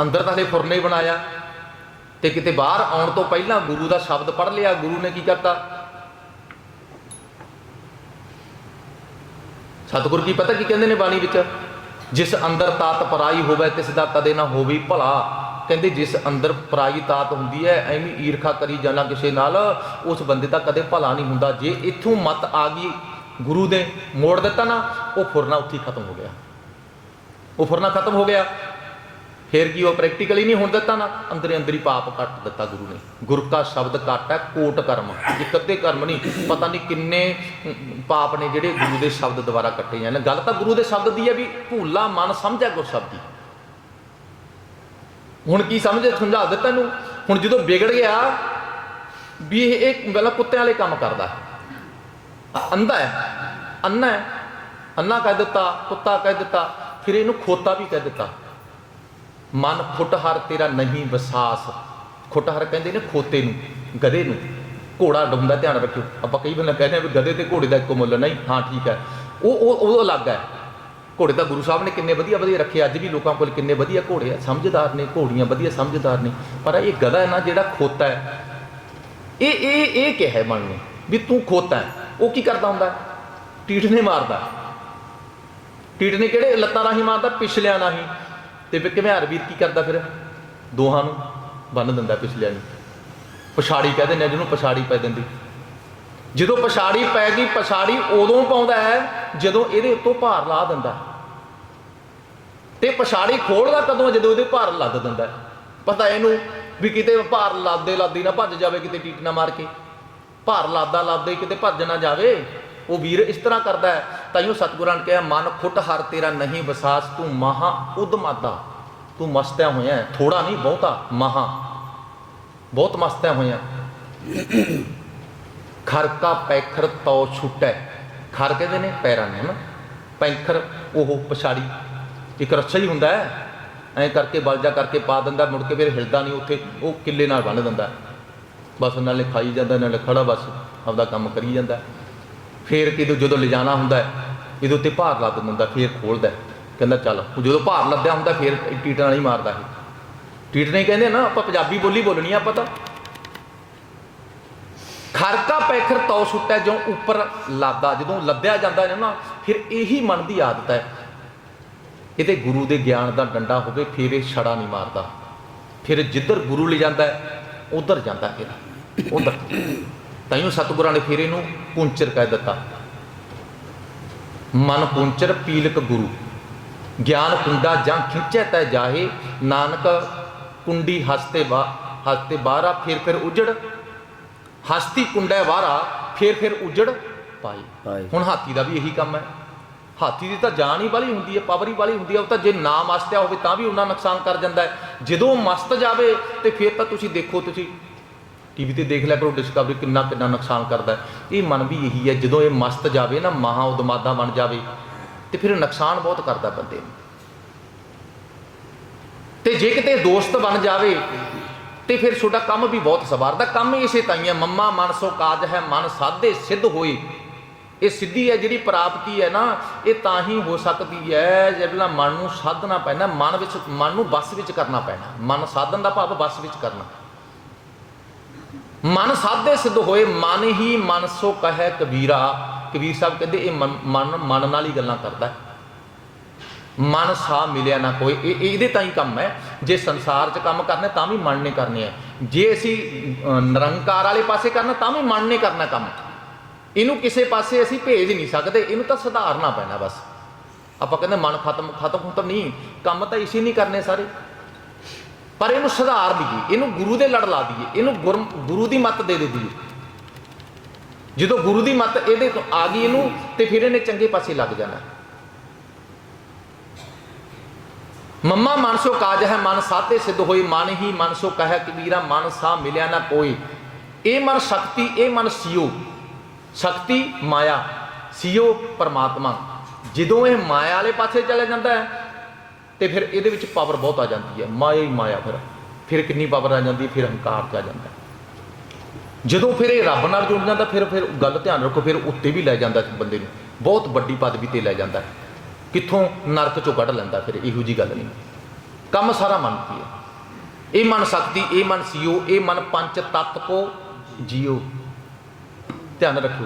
Speaker 1: ਅੰਦਰ ਤਾਂ ਹਲੇ ਫੁਰਨੇ ਹੀ ਬਣਾਇਆ। ਤੇ ਕਿਤੇ ਬਾਹਰ ਆਉਣ ਤੋਂ ਪਹਿਲਾਂ ਗੁਰੂ ਦਾ ਸ਼ਬਦ ਪੜ੍ਹ ਲਿਆ, ਗੁਰੂ ਨੇ ਕੀ ਕਰਤਾ? ਸਤਿਗੁਰ ਕੀ ਪਤਾ ਕੀ ਕਹਿੰਦੇ ਨੇ ਬਾਣੀ ਵਿੱਚ? ਜਿਸ ਅੰਦਰ ਤਾਤ ਪਰਾਈ ਹੋਵੇ, ਤਿਸ ਦਾ ਕਦੇ ਨਾ ਹੋਵੇ ਭਲਾ। ਕਹਿੰਦੇ ਜਿਸ ਅੰਦਰ ਪਰਾਈ ਤਾਤ ਹੁੰਦੀ ਹੈ, ਐਵੇਂ ਈਰਖਾ ਕਰੀ ਜਾਣਾ ਕਿਸੇ ਨਾਲ, ਉਸ ਬੰਦੇ ਦਾ ਕਦੇ ਭਲਾ ਨਹੀਂ ਹੁੰਦਾ। ਜੇ ਇੱਥੋਂ ਮਤ ਆ ਗਈ ਗੁਰੂ ਦੇ, ਮੋੜ ਦਿੱਤਾ ਨਾ, ਉਹ ਫੁਰਨਾ ਉੱਥੇ ਖਤਮ ਹੋ ਗਿਆ। ਉਹ ਫੁਰਨਾ ਖਤਮ ਹੋ ਗਿਆ। ਫਿਰ ਕੀ ਉਹ ਪ੍ਰੈਕਟੀਕਲੀ ਨਹੀਂ ਹੋਣ ਦਿੱਤਾ ਨਾ? ਅੰਦਰੇ ਅੰਦਰ ਹੀ ਪਾਪ ਕੱਟ ਦਿੱਤਾ ਗੁਰੂ ਨੇ। ਗੁਰ ਕਾ ਸ਼ਬਦ ਕੱਟ ਹੈ, ਕੋਟ ਕਰਮ। ਇੱਕ ਅੱਧੇ ਕਰਮ ਨਹੀਂ, ਪਤਾ ਨਹੀਂ ਕਿੰਨੇ ਪਾਪ ਨੇ ਜਿਹੜੇ ਗੁਰੂ ਦੇ ਸ਼ਬਦ ਦੁਆਰਾ ਕੱਟੇ ਜਾਂਦੇ ਗੱਲ ਤਾਂ ਗੁਰੂ ਦੇ ਸ਼ਬਦ ਦੀ ਹੈ ਵੀ ਭੂਲਾ ਮਨ ਸਮਝਿਆ ਗੁਰ ਸ਼ਬਦੀ ਹੁਣ ਕੀ ਸਮਝ, ਸਮਝਾ ਦਿੱਤਾ ਇਹਨੂੰ? ਹੁਣ ਜਦੋਂ ਵਿਗੜ ਗਿਆ, ਵੀ ਇਹ ਇਹ ਪਹਿਲਾਂ ਕੁੱਤਿਆਂ ਵਾਲੇ ਕੰਮ ਕਰਦਾ ਅੰਧਾ ਹੈ ਅੰਨਾ ਹੈ। ਅੰਨਾ ਕਹਿ ਦਿੱਤਾ, ਕੁੱਤਾ ਕਹਿ ਦਿੱਤਾ, ਫਿਰ ਇਹਨੂੰ ਖੋਤਾ ਵੀ ਕਹਿ ਦਿੱਤਾ। ਮਨ ਖੁੱਟਹਰ ਤੇਰਾ ਨਹੀਂ ਵਿਸਾਸ। ਖੁੱਟਹਰ ਕਹਿੰਦੇ ਨੇ ਖੋਤੇ ਨੂੰ, ਗਧੇ ਨੂੰ। ਘੋੜਾ ਡੁੰਦਾ ਧਿਆਨ ਰੱਖਿਓ। ਆਪਾਂ ਕਈ ਵਾਰ ਕਹਿੰਦੇ ਆ ਵੀ ਗਧੇ ਤੇ ਘੋੜੇ ਦਾ ਇੱਕੋ ਮੁੱਲ ਨਹੀਂ। ਹਾਂ, ਠੀਕ ਹੈ। ਉਹ ਉਹ ਉਹ ਅਲੱਗ ਹੈ। ਘੋੜੇ ਤਾਂ ਗੁਰੂ ਸਾਹਿਬ ਨੇ ਕਿੰਨੇ ਵਧੀਆ ਵਧੀਆ ਰੱਖੇ। ਅੱਜ ਵੀ ਲੋਕਾਂ ਕੋਲ ਕਿੰਨੇ ਵਧੀਆ ਘੋੜੇ ਆ। ਸਮਝਦਾਰ ਨੇ, ਘੋੜੀਆਂ ਵਧੀਆ ਸਮਝਦਾਰ ਨੇ। ਪਰ ਇਹ ਗਧਾ ਨਾ, ਜਿਹੜਾ ਖੋਤਾ ਹੈ। ਇਹ ਇਹ ਇਹ ਕਿਹਾ ਮਨ ਨੇ ਵੀ ਤੂੰ ਖੋਤਾ ਹੈ। ਉਹ ਕੀ ਕਰਦਾ ਹੁੰਦਾ? ਹੈ? ਟੀਟਨੇ ਮਾਰਦਾ। ਹੈ। ਟੀਟਨੇ ਕਿਹੜੇ ਲੱਤਾਂ ਰਾਹੀਂ ਮਾਰਦਾ? ਪਿਛਲਿਆਂ ਰਾਹੀਂ। ਤੇ ਫਿਰ ਘਮਿਆਰ ਵੀਰ ਕੀ ਕਰਦਾ ਫਿਰ? ਦੋਹਾਂ ਨੂੰ ਬੰਨ ਦਿੰਦਾ ਪਿਛਲਿਆਂ ਨੂੰ। ਪਛਾੜੀ ਕਹਿ ਦਿੰਦੇ ਜਿਹਨੂੰ ਪਛਾੜੀ ਪੈ ਦਿੰਦੀ ਜਦੋਂ ਪਛਾੜੀ ਪੈ ਗਈ, ਪਛਾੜੀ ਉਦੋਂ ਪਾਉਂਦਾ ਹੈ ਜਦੋਂ ਇਹਦੇ ਉੱਤੋਂ ਭਾਰ ਲਾ ਦਿੰਦਾ। ਤੇ ਪਛਾੜੀ ਖੋਲਦਾ ਕਦੋਂ? ਜਦੋਂ ਇਹਦੇ ਭਾਰ ਲੱਦ ਦਿੰਦਾ। ਪਤਾ ਇਹਨੂੰ ਵੀ ਕਿਤੇ ਭਾਰ ਲਾਦੇ ਲਾਦੀ ਨਾ ਭੱਜ ਜਾਵੇ, ਕਿਤੇ ਟੀਟ ਨਾ ਮਾਰ ਕੇ। ਭਾਰ ਲਾਦਾ ਲਾਦੇ ਕਿਤੇ ਭੱਜ ਨਾ ਜਾਵੇ। ਉਹ ਵੀਰ ਇਸ ਤਰ੍ਹਾਂ ਕਰਦਾ ਹੈ, ਤਾਈਓ ਸਤਿਗੁਰਾਂ ਨੇ ਕਿਹਾ, ਮਨ ਖੁੱਟ ਹਰ ਤੇਰਾ ਨਹੀਂ ਵਿਸਾਸ, ਤੂੰ ਮਹਾ ਉਦਮਾਦਾ। ਤੂੰ ਮਸਤਿਆ ਹੋਇਆ ਥੋੜਾ ਨਹੀਂ, ਬਹੁਤਾ, ਮਹਾ। ਬਹੁਤ ਮਸਤਿਆ ਹੋਇਆ ਖਰ ਕਾ ਪੈਖਰ ਤੋ ਛੁਟੈ। ਖਰ ਕਹਿੰਦੇ ਨੇ? ਪੈਰਾਂ ਨੇ ਹਨਾ ਪੈਖਰ, ਉਹ ਪਛਾੜੀ। ਇੱਕ ਰੱਛਾ ਹੀ ਹੁੰਦਾ ਹੈ। ਐਂ ਕਰਕੇ ਬਲਜਾ ਕਰਕੇ ਪਾ ਦਿੰਦਾ, ਮੁੜ ਕੇ ਫਿਰ ਹਿਲਦਾ ਨਹੀਂ ਉੱਥੇ। ਉਹ ਕਿੱਲੇ ਨਾਲ ਬੰਨ ਦਿੰਦਾ। ਬਸ ਨਾਲੇ ਖਾਈ ਜਾਂਦਾ, ਨਾਲੇ ਖੜਾ ਬਸ, ਆਪਦਾ ਕੰਮ ਕਰੀ ਜਾਂਦਾ। ਫੇਰ ਕਿਦੋਂ ਜਦੋਂ ਲਿਜਾਣਾ ਹੁੰਦਾ ਇਹਦੇ ਉੱਤੇ ਭਾਰ ਲੱਦ ਦਿੰਦਾ ਫੇਰ ਖੋਲਦਾ ਕਹਿੰਦਾ ਚੱਲ ਜਦੋਂ ਭਾਰ ਲੱਦਿਆ ਹੁੰਦਾ, ਫੇਰ ਟੀਟਾਂ ਨਾਲ ਹੀ ਮਾਰਦਾ ਇਹ। ਟੀਟਨੇ ਕਹਿੰਦੇ ਨਾ, ਆਪਾਂ ਪੰਜਾਬੀ ਬੋਲੀ ਬੋਲਣੀ ਆ ਪਤਾ ਖਰਕਾ ਪੈਖਰ ਤੌ ਸੁੱਟੈ ਜੋ ਉੱਪਰ ਲਾਦਾ। ਜਦੋਂ ਲੱਦਿਆ ਜਾਂਦਾ ਹੈ ਨਾ, ਫਿਰ ਇਹੀ ਮਨ ਦੀ ਆਦਤ ਹੈ। ਇਹਦੇ ਗੁਰੂ ਦੇ ਗਿਆਨ ਦਾ ਡੰਡਾ ਹੋਵੇ, ਫਿਰ ਇਹ ਛੜਾ ਨਹੀਂ ਮਾਰਦਾ। ਫਿਰ ਜਿੱਧਰ ਗੁਰੂ ਲੈ ਜਾਂਦਾ ਉਧਰ ਜਾਂਦਾ ਇਹਦਾ। ਉਧਰ। ਤਾਈਓ ਸਤਿਗੁਰਾਂ ਨੇ ਫਿਰ ਇਹਨੂੰ ਪੁੰਚਰ ਕਹਿ ਦਿੱਤਾ। ਮਨ ਪੁੰਚਰ ਪੀਲਕ ਗੁਰੂ। ਗਿਆਨ ਕੁੰਡਾ ਜਾਂ ਖਿੱਚੈ ਤੈ ਜਾਹੇ ਨਾਨਕ ਕੁੰਡੀ ਹਸਤੇ ਬਾ ਹਸਤੇ ਬਾਹਰਾ ਫਿਰ ਫਿਰ ਉਜੜ। ਹਸਤੀ ਕੁੰਡਾ ਵਾਰਾ ਫੇਰ ਫੇਰ ਉਜੜ ਪਾਈ ਹੁਣ ਹਾਥੀ ਦਾ ਵੀ ਇਹੀ ਕੰਮ ਹੈ। ਹਾਥੀ ਦੀ ਤਾਂ ਜਾਨ ਹੀ ਵਾਲੀ ਹੁੰਦੀ ਹੈ ਪਾਵਰ ਹੀ ਵਾਲੀ ਹੁੰਦੀ ਹੈ ਉਹ ਤਾਂ ਜੇ ਨਾ ਮਸਤਿਆ ਹੋਵੇ ਤਾਂ ਵੀ ਉਹਨਾਂ ਨੁਕਸਾਨ ਕਰ ਜਾਂਦਾ ਹੈ। ਜਦੋਂ ਮਸਤ ਜਾਵੇ ਤੇ ਫਿਰ ਤਾਂ ਤੁਸੀਂ ਦੇਖੋ ਤੁਸੀਂ ਟੀਵੀ ਤੇ ਦੇਖ ਲਿਆ ਕਰੋ ਡਿਸਕਵਰੀ ਕਿੰਨਾ ਕਿੰਨਾ ਨੁਕਸਾਨ ਕਰਦਾ ਇਹ ਮਨ ਵੀ ਇਹੀ ਹੈ, ਜਦੋਂ ਇਹ ਮਸਤ ਜਾਵੇ ਨਾ, ਮਹਾ ਉਦਮਾਦਾ ਬਣ ਜਾਵੇ, ਤੇ ਫਿਰ ਨੁਕਸਾਨ ਬਹੁਤ ਕਰਦਾ ਬੰਦੇ ਨੂੰ। ਤੇ ਜੇ ਕਿਤੇ ਦੋਸਤ ਬਣ ਜਾਵੇ, ਤੇ ਫਿਰ ਤੁਹਾਡਾ ਕੰਮ ਵੀ ਬਹੁਤ ਸਵਾਰਦਾ। ਕੰਮ ਇਸੇ ਤਾਈਂ ਹੈ, ਮੰਮਾ ਮਨ ਸੋ ਕਾਜ ਹੈ, ਮਨ ਸਾਧੇ ਸਿੱਧ ਹੋਏ। ਇਹ ਸਿੱਧੀ ਹੈ, ਜਿਹੜੀ ਪ੍ਰਾਪਤੀ ਹੈ ਨਾ, ਇਹ ਤਾਂ ਹੀ ਹੋ ਸਕਦੀ ਹੈ, ਜੇ ਜਿਹੜਾ ਮਨ ਨੂੰ ਸਾਧਨਾ ਪੈਣਾ ਮਨ ਵਿੱਚ ਮਨ ਨੂੰ ਬਸ ਵਿੱਚ ਕਰਨਾ ਪੈਣਾ। ਮਨ ਸਾਧਨ ਦਾ ਭਾਵ ਬਸ ਵਿੱਚ ਕਰਨਾ। ਮਨ ਸਾਧੇ ਸਿੱਧ ਹੋਏ, ਮਨ ਹੀ ਮਨ ਸੋ ਕਹੈ ਕਬੀਰਾ। ਕਬੀਰ ਸਾਹਿਬ ਕਹਿੰਦੇ, ਇਹ ਮਨ ਮਨ ਨਾਲ ਹੀ ਗੱਲਾਂ ਕਰਦਾ ਹੈ। ਮਨ ਸਾ ਮਿਲਿਆ ਨਾ ਕੋਈ। ਇਹ ਇਹਦੇ ਤਾਂ ਹੀ ਕੰਮ ਹੈ। ਜੇ ਸੰਸਾਰ 'ਚ ਕੰਮ ਕਰਨਾ, ਤਾਂ ਵੀ ਮਨ ਨੇ ਕਰਨੇ ਆ। ਜੇ ਅਸੀਂ ਨਿਰੰਕਾਰ ਵਾਲੇ ਪਾਸੇ ਕਰਨਾ, ਤਾਂ ਵੀ ਮਨ ਨੇ ਕਰਨਾ ਕੰਮ। ਇਹਨੂੰ ਕਿਸੇ ਪਾਸੇ ਅਸੀਂ ਭੇਜ ਨਹੀਂ ਸਕਦੇ। ਇਹਨੂੰ ਤਾਂ ਸੁਧਾਰਨਾ ਪੈਣਾ ਬਸ। ਆਪਾਂ ਕਹਿੰਦੇ ਮਨ ਖਤਮ ਖਤਮ ਖਤਮ ਨਹੀਂ। ਕੰਮ ਤਾਂ ਇਸੇ ਨਹੀਂ ਕਰਨੇ ਸਾਰੇ। ਪਰ ਇਹਨੂੰ ਸੁਧਾਰ ਲਈਏ ਇਹਨੂੰ ਗੁਰੂ ਦੇ ਲੜ ਲਾ ਦਈਏ, ਇਹਨੂੰ ਗੁਰ- ਗੁਰੂ ਦੀ ਮੱਤ ਦੇ ਦੇ ਦਈਏ। ਜਦੋਂ ਗੁਰੂ ਦੀ ਮੱਤ ਇਹਦੇ ਆ ਗਈ ਇਹਨੂੰ, ਤੇ ਫਿਰ ਇਹਨੇ ਚੰਗੇ ਪਾਸੇ ਲੱਗ ਜਾਣਾ। ਮੰਮਾ, ਮਨ ਸੋ ਕਾਜ ਹੈ, ਮਨ ਸਾਤੇ ਸਿੱਧ ਹੋਈ ਮਨ ਹੀ ਮਨ ਸੋ ਕਹਿ ਕਬੀਰਾ ਮਨ ਸਾ ਮਿਲਿਆ ਨਾ ਕੋਈ। ਇਹ ਮਨ ਸ਼ਕਤੀ, ਇਹ ਮਨ ਸਿਓ। ਸ਼ਕਤੀ ਮਾਇਆ, ਸਿਓ ਪਰਮਾਤਮਾ। ਜਦੋਂ ਇਹ ਮਾਇਆ ਵਾਲੇ ਪਾਸੇ ਚਲੇ ਜਾਂਦਾ ਹੈ ਤੇ ਫਿਰ ਇਹਦੇ ਵਿੱਚ ਪਾਵਰ ਬਹੁਤ ਆ ਜਾਂਦੀ ਹੈ। ਮਾਇਆ ਹੀ ਮਾਇਆ ਫਿਰ। ਫਿਰ ਕਿੰਨੀ ਪਾਵਰ ਆ ਜਾਂਦੀ ਹੈ? ਫਿਰ ਹੰਕਾਰ ਚ ਆ ਜਾਂਦਾ ਜਦੋਂ ਫਿਰ ਇਹ ਰੱਬ ਨਾਲ ਜੁੜ ਜਾਂਦਾ, ਫਿਰ ਫਿਰ ਗੱਲ ਧਿਆਨ ਰੱਖੋ, ਫਿਰ ਉੱਤੇ ਵੀ ਲੈ ਜਾਂਦਾ ਬੰਦੇ ਨੂੰ। ਬਹੁਤ ਵੱਡੀ ਪਦਵੀ ਤੇ ਲੈ ਜਾਂਦਾ ਕਿੱਥੋਂ? ਨਰਕ ਚੋਂ ਕੱਢ ਲੈਂਦਾ ਫਿਰ, ਇਹੋ ਜੀ ਗੱਲ ਨਹੀਂ। ਕੰਮ ਸਾਰਾ ਮਨ ਕੀ ਹੈ? ਇਹ ਮਨ ਸ਼ਕਤੀ, ਇਹ ਮਨ ਸਿਓ, ਇਹ ਮਨ ਪੰਜ ਤੱਤ ਕੋ ਜੀਓ। ਧਿਆਨ ਰੱਖੋ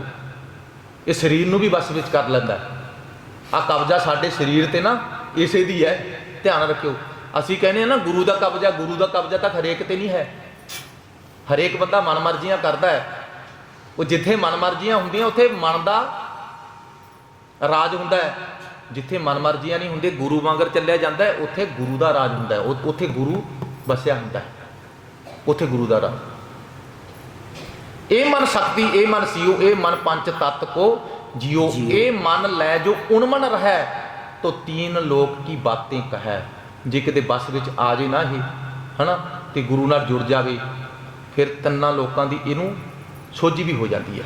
Speaker 1: ਇਹ ਸਰੀਰ ਨੂੰ ਵੀ ਬਸ ਵਿੱਚ ਕਰ ਲੈਂਦਾ ਆ ਕਬਜ਼ਾ ਸਾਡੇ ਸਰੀਰ ਤੇ ਨਾ ਇਸੇ ਦੀ ਹੈ। ਧਿਆਨ ਰੱਖਿਓ। ਅਸੀਂ ਕਹਿੰਦੇ ਆ ਨਾ ਗੁਰੂ ਦਾ ਕਬਜ਼ਾ ਗੁਰੂ ਦਾ ਕਬਜ਼ਾ ਤਾਂ ਹਰੇਕ ਤੇ ਨਹੀਂ ਹੈ। ਹਰੇਕ ਬੰਦਾ ਮਨਮਰਜ਼ੀਆਂ ਕਰਦਾ ਹੈ। ਉਹ ਜਿੱਥੇ ਮਨਮਰਜ਼ੀਆਂ ਹੁੰਦੀਆਂ ਉੱਥੇ ਮਨ ਦਾ ਰਾਜ ਹੁੰਦਾ ਹੈ। ਜਿੱਥੇ ਮਨਮਰਜ਼ੀਆਂ ਨਹੀਂ ਹੁੰਦੇ ਗੁਰੂ ਵਾਂਗਰ ਚੱਲਿਆ ਜਾਂਦਾ ਹੈ ਉੱਥੇ ਗੁਰੂ ਦਾ ਰਾਜ ਹੁੰਦਾ ਹੈ। ਉੱਥੇ ਗੁਰੂ ਵਸਿਆ ਹੁੰਦਾ ਹੈ। ਉੱਥੇ ਗੁਰੂ ਦਾ ਰਾਜ। ਇਹ ਮਨ ਸ਼ਕਤੀ ਇਹ ਮਨ ਸਿਓ ਇਹ ਮਨ ਪੰਚ ਤਤ ਕੋ ਜਿਉ
Speaker 2: ਜਿਉ।
Speaker 1: ਇਹ ਮਨ ਲੈ ਜੋ ਉਨਮਨ ਰਹੈ। ਤੋ ਤੀਨ ਲੋਕ ਕੀ ਬਾतें ਕਹੈ? ਜੇ ਕਿਤੇ ਬਸ ਵਿੱਚ ਆ ਜੇ ਨਾ ਇਹ ਹਨਾ ਤੇ ਗੁਰੂ ਨਾਲ ਜੁੜ ਜਾਵੇ ਫਿਰ ਤਿੰਨਾਂ ਲੋਕਾਂ ਦੀ ਇਹਨੂੰ ਸੋਝੀ ਵੀ ਹੋ ਜਾਂਦੀ ਹੈ।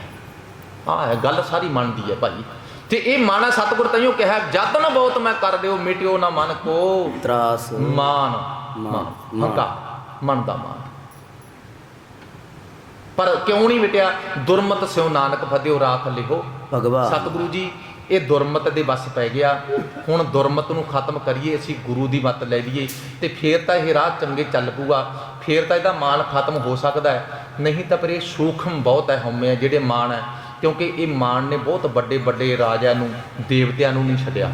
Speaker 1: ਆਹ ਹੈ ਗੱਲ ਸਾਰੀ ਮਨ ਦੀ ਹੈ ਭਾਈ। ਤੇ ਇਹ ਮਨ ਹੈ ਸਤਿਗੁਰ ਤਈਓ ਕਿਹਾ ਜਤਨ ਬਹੁਤ ਮੈਂ ਕਰ ਦਿਓ ਮਿਟਿਓ ਨਾ ਮਨ ਕੋ।
Speaker 2: ਤਰਾਸ।
Speaker 1: ਮਾਨ ਹੰਕਾ ਮਨ ਦਾ ਮਾਨ। ਪਰ ਕਿਉਂ ਨਹੀਂ ਮਿਟਿਆ? ਦੁਰਮਤ ਸਿਉ ਨਾਨਕ ਫਤਿਓ ਰਾਖ ਲਿਖੋ
Speaker 2: ਭਗਵਾਨ।
Speaker 1: ਸਤਿਗੁਰੂ ਜੀ ਇਹ ਦੁਰਮਤ ਦੇ ਵੱਸ ਪੈ ਗਿਆ। ਹੁਣ ਦੁਰਮਤ ਨੂੰ ਖਤਮ ਕਰੀਏ, ਅਸੀਂ ਗੁਰੂ ਦੀ ਮੱਤ ਲੈ ਲਈਏ ਤੇ ਫੇਰ ਤਾਂ ਇਹ ਰਾਹ ਚੰਗੇ ਚੱਲ ਪੂਗਾ ਫੇਰ ਤਾਂ ਇਹਦਾ ਮਾਣ ਖਤਮ ਹੋ ਸਕਦਾ ਹੈ। ਨਹੀਂ ਤਾਂ ਪਰ ਇਹ ਸੂਖਮ ਬਹੁਤ ਹੈ ਹਉਮੈ, ਜਿਹੜੇ ਮਾਣ ਹੈ। ਕਿਉਂਕਿ ਇਹ ਮਾਣ ਨੇ ਬਹੁਤ ਵੱਡੇ ਵੱਡੇ ਰਾਜਿਆਂ ਨੂੰ, ਦੇਵਤਿਆਂ ਨੂੰ ਨਹੀਂ ਛੱਡਿਆ।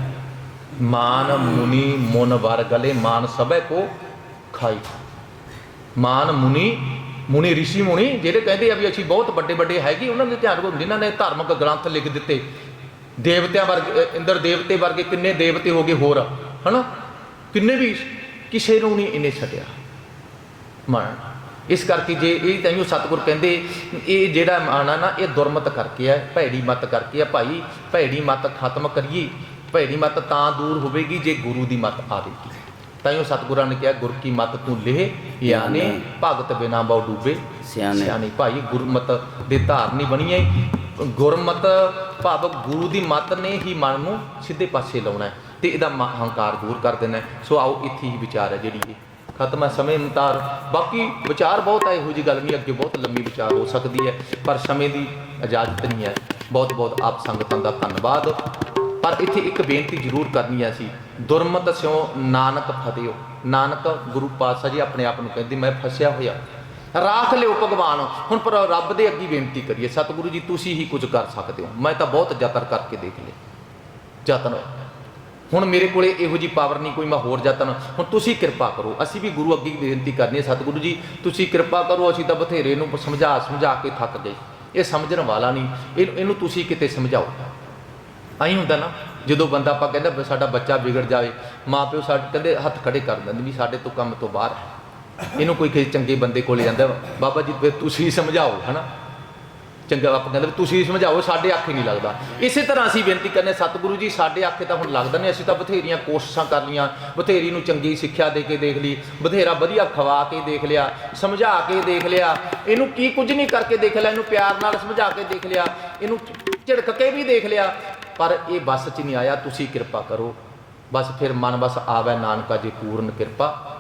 Speaker 1: ਮਾਨ, ਮੁਨੀ, ਮੁਨ, ਵਰ, ਗਲੇ, ਮਾਨ ਸਭੈ ਕੋ ਖਾਈ। ਮਾਨ, ਮੁਨੀ ਮੁਨੀ ઋષਿ ਮੁਨੀ, ਜਿਹੜੇ ਕਹਿੰਦੇ ਆ ਵੀ ਅਸੀਂ ਬਹੁਤ ਵੱਡੇ ਵੱਡੇ ਹੈਗੇ, ਉਹਨਾਂ ਦੇ ਧਿਆਨ ਰੱਖੋ ਜਿਨ੍ਹਾਂ ਨੇ ਧਾਰਮਿਕ ਗ੍ਰੰਥ ਲਿਖ ਦਿੱਤੇ। ਦੇਵਤਿਆਂ ਵਰਗੇ ਇੰਦਰ ਦੇਵਤੇ ਵਰਗੇ ਕਿੰਨੇ ਦੇਵਤੇ ਹੋ ਗਏ ਹੋਰ ਹਨਾ? ਕਿੰਨੇ ਵੀ ਕਿਸੇ ਨੂੰ ਨਹੀਂ ਇਹਨੇ ਛੱਡਿਆ। ਮਨ ਇਸ ਕਰਕੇ ਜੇ ਇਹ ਤੈਨੂੰ ਸਤਿਗੁਰ ਕਹਿੰਦੇ ਇਹ ਜਿਹੜਾ ਆ ਨਾ ਇਹ ਦੁਰਮਤ ਕਰਕੇ ਹੈ ਭੈੜੀ ਮਤ ਕਰਕੇ ਹੈ ਭਾਈ ਭੈੜੀ ਮਤ ਖਤਮ ਕਰੀਏ। ਭੈੜੀ ਮਤ ਤਾਂ ਦੂਰ ਹੋਵੇਗੀ ਜੇ ਗੁਰੂ ਦੀ ਮਤ ਆਵੇਗੀ ਤਾਈਓ ਸਤਿਗੁਰਾਂ ਨੇ ਕਿਹਾ ਗੁਰ ਕੀ ਮਤ ਤੂੰ ਲਿਹ ਯਾਨੀ ਭਗਤ ਬਿਨਾ ਬਹੁ ਡੂਬੇ।
Speaker 2: ਸਿਆਣੇ।
Speaker 1: ਸਿਆਣੇ ਭਾਈ ਗੁਰਮਤ ਦੇ ਧਾਰਨੀ ਬਣੀਏ ਗੁਰਮਤ ਭਾਵ ਗੁਰੂ ਦੀ ਮਤ ਨੇ ਹੀ ਮਨ ਨੂੰ ਸਿੱਧੇ ਪਾਸੇ ਲਾਉਣਾ ਹੈ ਤੇ ਇਹਦਾ ਮ- ਦੂਰ ਕਰ ਦੇਣਾ ਸੋ ਆਓ ਇੱਥੇ ਹੀ ਵਿਚਾਰ ਹੈ ਜਿਹੜੀ ਇਹ ਖਤਮ ਹੈ ਸਮੇਂ ਮੁਤਾਰ ਬਾਕੀ ਵਿਚਾਰ ਬਹੁਤ ਹੈ, ਇਹੋ ਜੀ ਗੱਲ ਨਹੀਂ, ਅੱਗੇ ਬਹੁਤ ਲੰਮੀ ਵਿਚਾਰ ਹੋ ਸਕਦੀ ਹੈ, ਪਰ ਸਮੇਂ ਦੀ ਇਜਾਜ਼ਤ ਨਹੀਂ ਹੈ। ਬਹੁਤ ਬਹੁਤ ਆਪ ਸੰਗਤਾਂ ਦਾ ਧੰਨਵਾਦ। ਪਰ ਇੱਥੇ ਇੱਕ ਬੇਨਤੀ ਜ਼ਰੂਰ ਕਰਨੀ ਹੈ ਸੀ ਦੁਰਮਤ ਸਿਓ ਨਾਨਕ ਫਤਿਓ ਨਾਨਕ ਗੁਰੂ ਪਾਤਸ਼ਾਹ ਜੀ ਆਪਣੇ ਆਪ ਨੂੰ ਕਹਿੰਦੇ, ਮੈਂ ਫਸਿਆ ਹੋਇਆ ਰਾਖ ਲਿਓ ਭਗਵਾਨ। ਹੁਣ ਪਰ ਰੱਬ ਦੇ ਅੱਗੇ ਬੇਨਤੀ ਕਰੀਏ, ਸਤਿਗੁਰੂ ਜੀ, ਤੁਸੀਂ ਹੀ ਕੁਝ ਕਰ ਸਕਦੇ ਹੋ। ਮੈਂ ਤਾਂ ਬਹੁਤ ਯਤਨ ਕਰਕੇ ਦੇਖ ਲਿਆ। ਯਤਨ ਹੁਣ ਮੇਰੇ ਕੋਲੇ ਇਹੋ ਜੀ ਪਾਵਰ ਨਹੀਂ, ਕੋਈ ਮੈਂ ਹੋਰ ਯਤਨ। ਹੁਣ ਤੁਸੀਂ ਕਿਰਪਾ ਕਰੋ। ਅਸੀਂ ਵੀ ਗੁਰੂ ਅੱਗੇ ਬੇਨਤੀ ਕਰਨੀ ਹੈ, ਸਤਿਗੁਰੂ ਜੀ, ਤੁਸੀਂ ਕਿਰਪਾ ਕਰੋ, ਅਸੀਂ ਤਾਂ ਬਥੇਰੇ ਨੂੰ ਸਮਝਾ ਸਮਝਾ ਕੇ ਥੱਕ ਗਏ। ਇਹ ਸਮਝਣ ਵਾਲਾ ਨਹੀਂ। ਇਹਨੂੰ ਇਹਨੂੰ ਤੁਸੀਂ ਕਿਤੇ ਸਮਝਾਓ। ਆਈ ਹੁੰਦਾ ਨਾ, ਜਦੋਂ ਬੰਦਾ ਆਪਾਂ ਕਹਿੰਦਾ ਸਾਡਾ ਬੱਚਾ ਵਿਗੜ ਜਾਵੇ ਮਾਪਿਓ ਸਾਡੇ, ਕਹਿੰਦੇ ਹੱਥ ਖੜੇ ਕਰ ਦਿੰਦੇ ਵੀ ਸਾਡੇ ਤੋਂ ਕੰਮ ਤੋਂ ਬਾਹਰ ਹੈ। ਇਹਨੂੰ ਕੋਈ ਕਿਸੇ ਚੰਗੇ ਬੰਦੇ ਕੋਲ ਜਾਂਦਾ ਬਾਬਾ ਜੀ, ਫਿਰ ਤੁਸੀਂ ਸਮਝਾਓ, ਹਨਾ? ਚੰਗਾ, ਆਪਾਂ ਕਹਿੰਦੇ ਤੁਸੀਂ ਸਮਝਾਓ, ਸਾਡੇ ਆਖੇ ਨਹੀਂ ਲੱਗਦਾ। ਇਸੇ ਤਰ੍ਹਾਂ ਅਸੀਂ ਬੇਨਤੀ ਕਰਨੇ ਸਤਿਗੁਰੂ ਜੀ, ਸਾਡੇ ਆਖੇ ਤਾਂ ਹੁਣ ਲੱਗਦਾ ਨਹੀਂ ਅਸੀਂ ਤਾਂ ਬਥੇਰੀਆਂ ਕੋਸ਼ਿਸ਼ਾਂ ਕਰ ਲੀਆਂ ਬਥੇਰੀ ਨੂੰ ਚੰਗੀ ਸਿੱਖਿਆ ਦੇ ਕੇ ਦੇਖ ਲਈ, ਬਥੇਰਾ ਵਧੀਆ ਖਵਾ ਕੇ ਦੇਖ ਲਿਆ, ਸਮਝਾ ਕੇ ਦੇਖ ਲਿਆ, ਇਹਨੂੰ ਕੀ ਕੁਝ ਨਹੀਂ ਕਰਕੇ ਦੇਖ ਲਿਆ, ਇਹਨੂੰ ਪਿਆਰ ਨਾਲ ਸਮਝਾ ਕੇ ਦੇਖ ਲਿਆ, ਇਹਨੂੰ ਝਿੜਕ ਕੇ ਵੀ ਦੇਖ ਲਿਆ, ਪਰ ਇਹ ਬਸ 'ਚ ਨਹੀਂ ਆਇਆ, ਤੁਸੀਂ ਕਿਰਪਾ ਕਰੋ। ਬਸ ਫਿਰ ਮਨ ਬਸ ਆਵੇ ਨਾਨਕਾ ਜੀ, ਪੂਰਨ ਕਿਰਪਾ।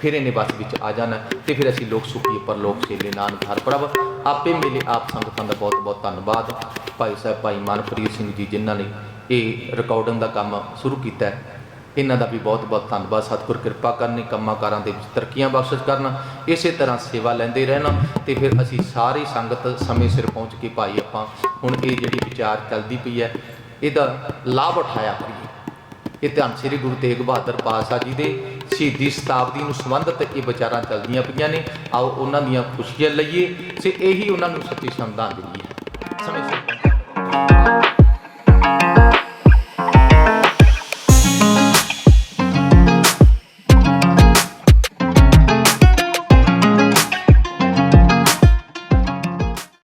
Speaker 1: ਫਿਰ ਇਹਨੇ ਬਸ ਵਿੱਚ ਆ ਜਾਣਾ ਤੇ ਫਿਰ ਅਸੀਂ ਲੋਕ ਸੁਖੀ ਪਰ ਲੋਕ ਸੇਲੇ, ਨਾਨਕ ਹਰ ਪ੍ਰਭ। ਆਪੇ ਮਿਲੇ ਆਪ ਸੰਗਤਾਂ ਦਾ ਬਹੁਤ ਬਹੁਤ ਧੰਨਵਾਦ। ਭਾਈ ਸਾਹਿਬ, ਭਾਈ ਮਨਪ੍ਰੀਤ ਸਿੰਘ ਜੀ, ਜਿਨ੍ਹਾਂ ਨੇ ਇਹ ਰਿਕਾਰਡਿੰਗ ਦਾ ਕੰਮ ਸ਼ੁਰੂ ਕੀਤਾ ਹੈ। ਇਹਨਾਂ ਦਾ ਵੀ ਬਹੁਤ ਬਹੁਤ ਧੰਨਵਾਦ। ਸਤਿਗੁਰ ਕਿਰਪਾ ਕਰਨੀ ਕੰਮਾਂ ਕਾਰਾਂ ਦੇ ਵਿੱਚ ਤਰੱਕੀਆਂ ਬਖਸ਼ਿਸ਼ ਕਰਨਾ, ਇਸੇ ਤਰ੍ਹਾਂ ਸੇਵਾ ਲੈਂਦੇ ਰਹਿਣਾ ਤੇ ਫਿਰ ਅਸੀਂ ਸਾਰੀ ਸੰਗਤ ਸਮੇਂ ਸਿਰ ਪਹੁੰਚ ਕੇ ਭਾਈ ਆਪਾਂ ਹੁਣ ਇਹ ਜਿਹੜੀ ਵਿਚਾਰ ਚੱਲਦੀ ਪਈ ਹੈ, ਇਹਦਾ ਲਾਭ ਉਠਾਇਆ ਕਰੀਏ। ਇਹ ਧੰਨ ਸ੍ਰੀ ਗੁਰੂ ਤੇਗ ਬਹਾਦਰ ਪਾਤਸ਼ਾਹ ਜੀ ਦੇ ਸ਼ਹੀਦੀ ਸ਼ਤਾਬਦੀ ਨੂੰ ਸੰਬੰਧਿਤ ਇਹ ਵਿਚਾਰਾਂ ਚੱਲਦੀਆਂ ਪਈਆਂ ਨੇ। ਆਓ ਉਹਨਾਂ ਦੀਆਂ ਖੁਸ਼ੀਆਂ ਲਈਏ ਤੇ ਇਹੀ ਉਹਨਾਂ ਨੂੰ ਸੱਚੀ ਸ਼ਰਧਾਂਜਲੀ ਹੈ। ਸਮੇਂ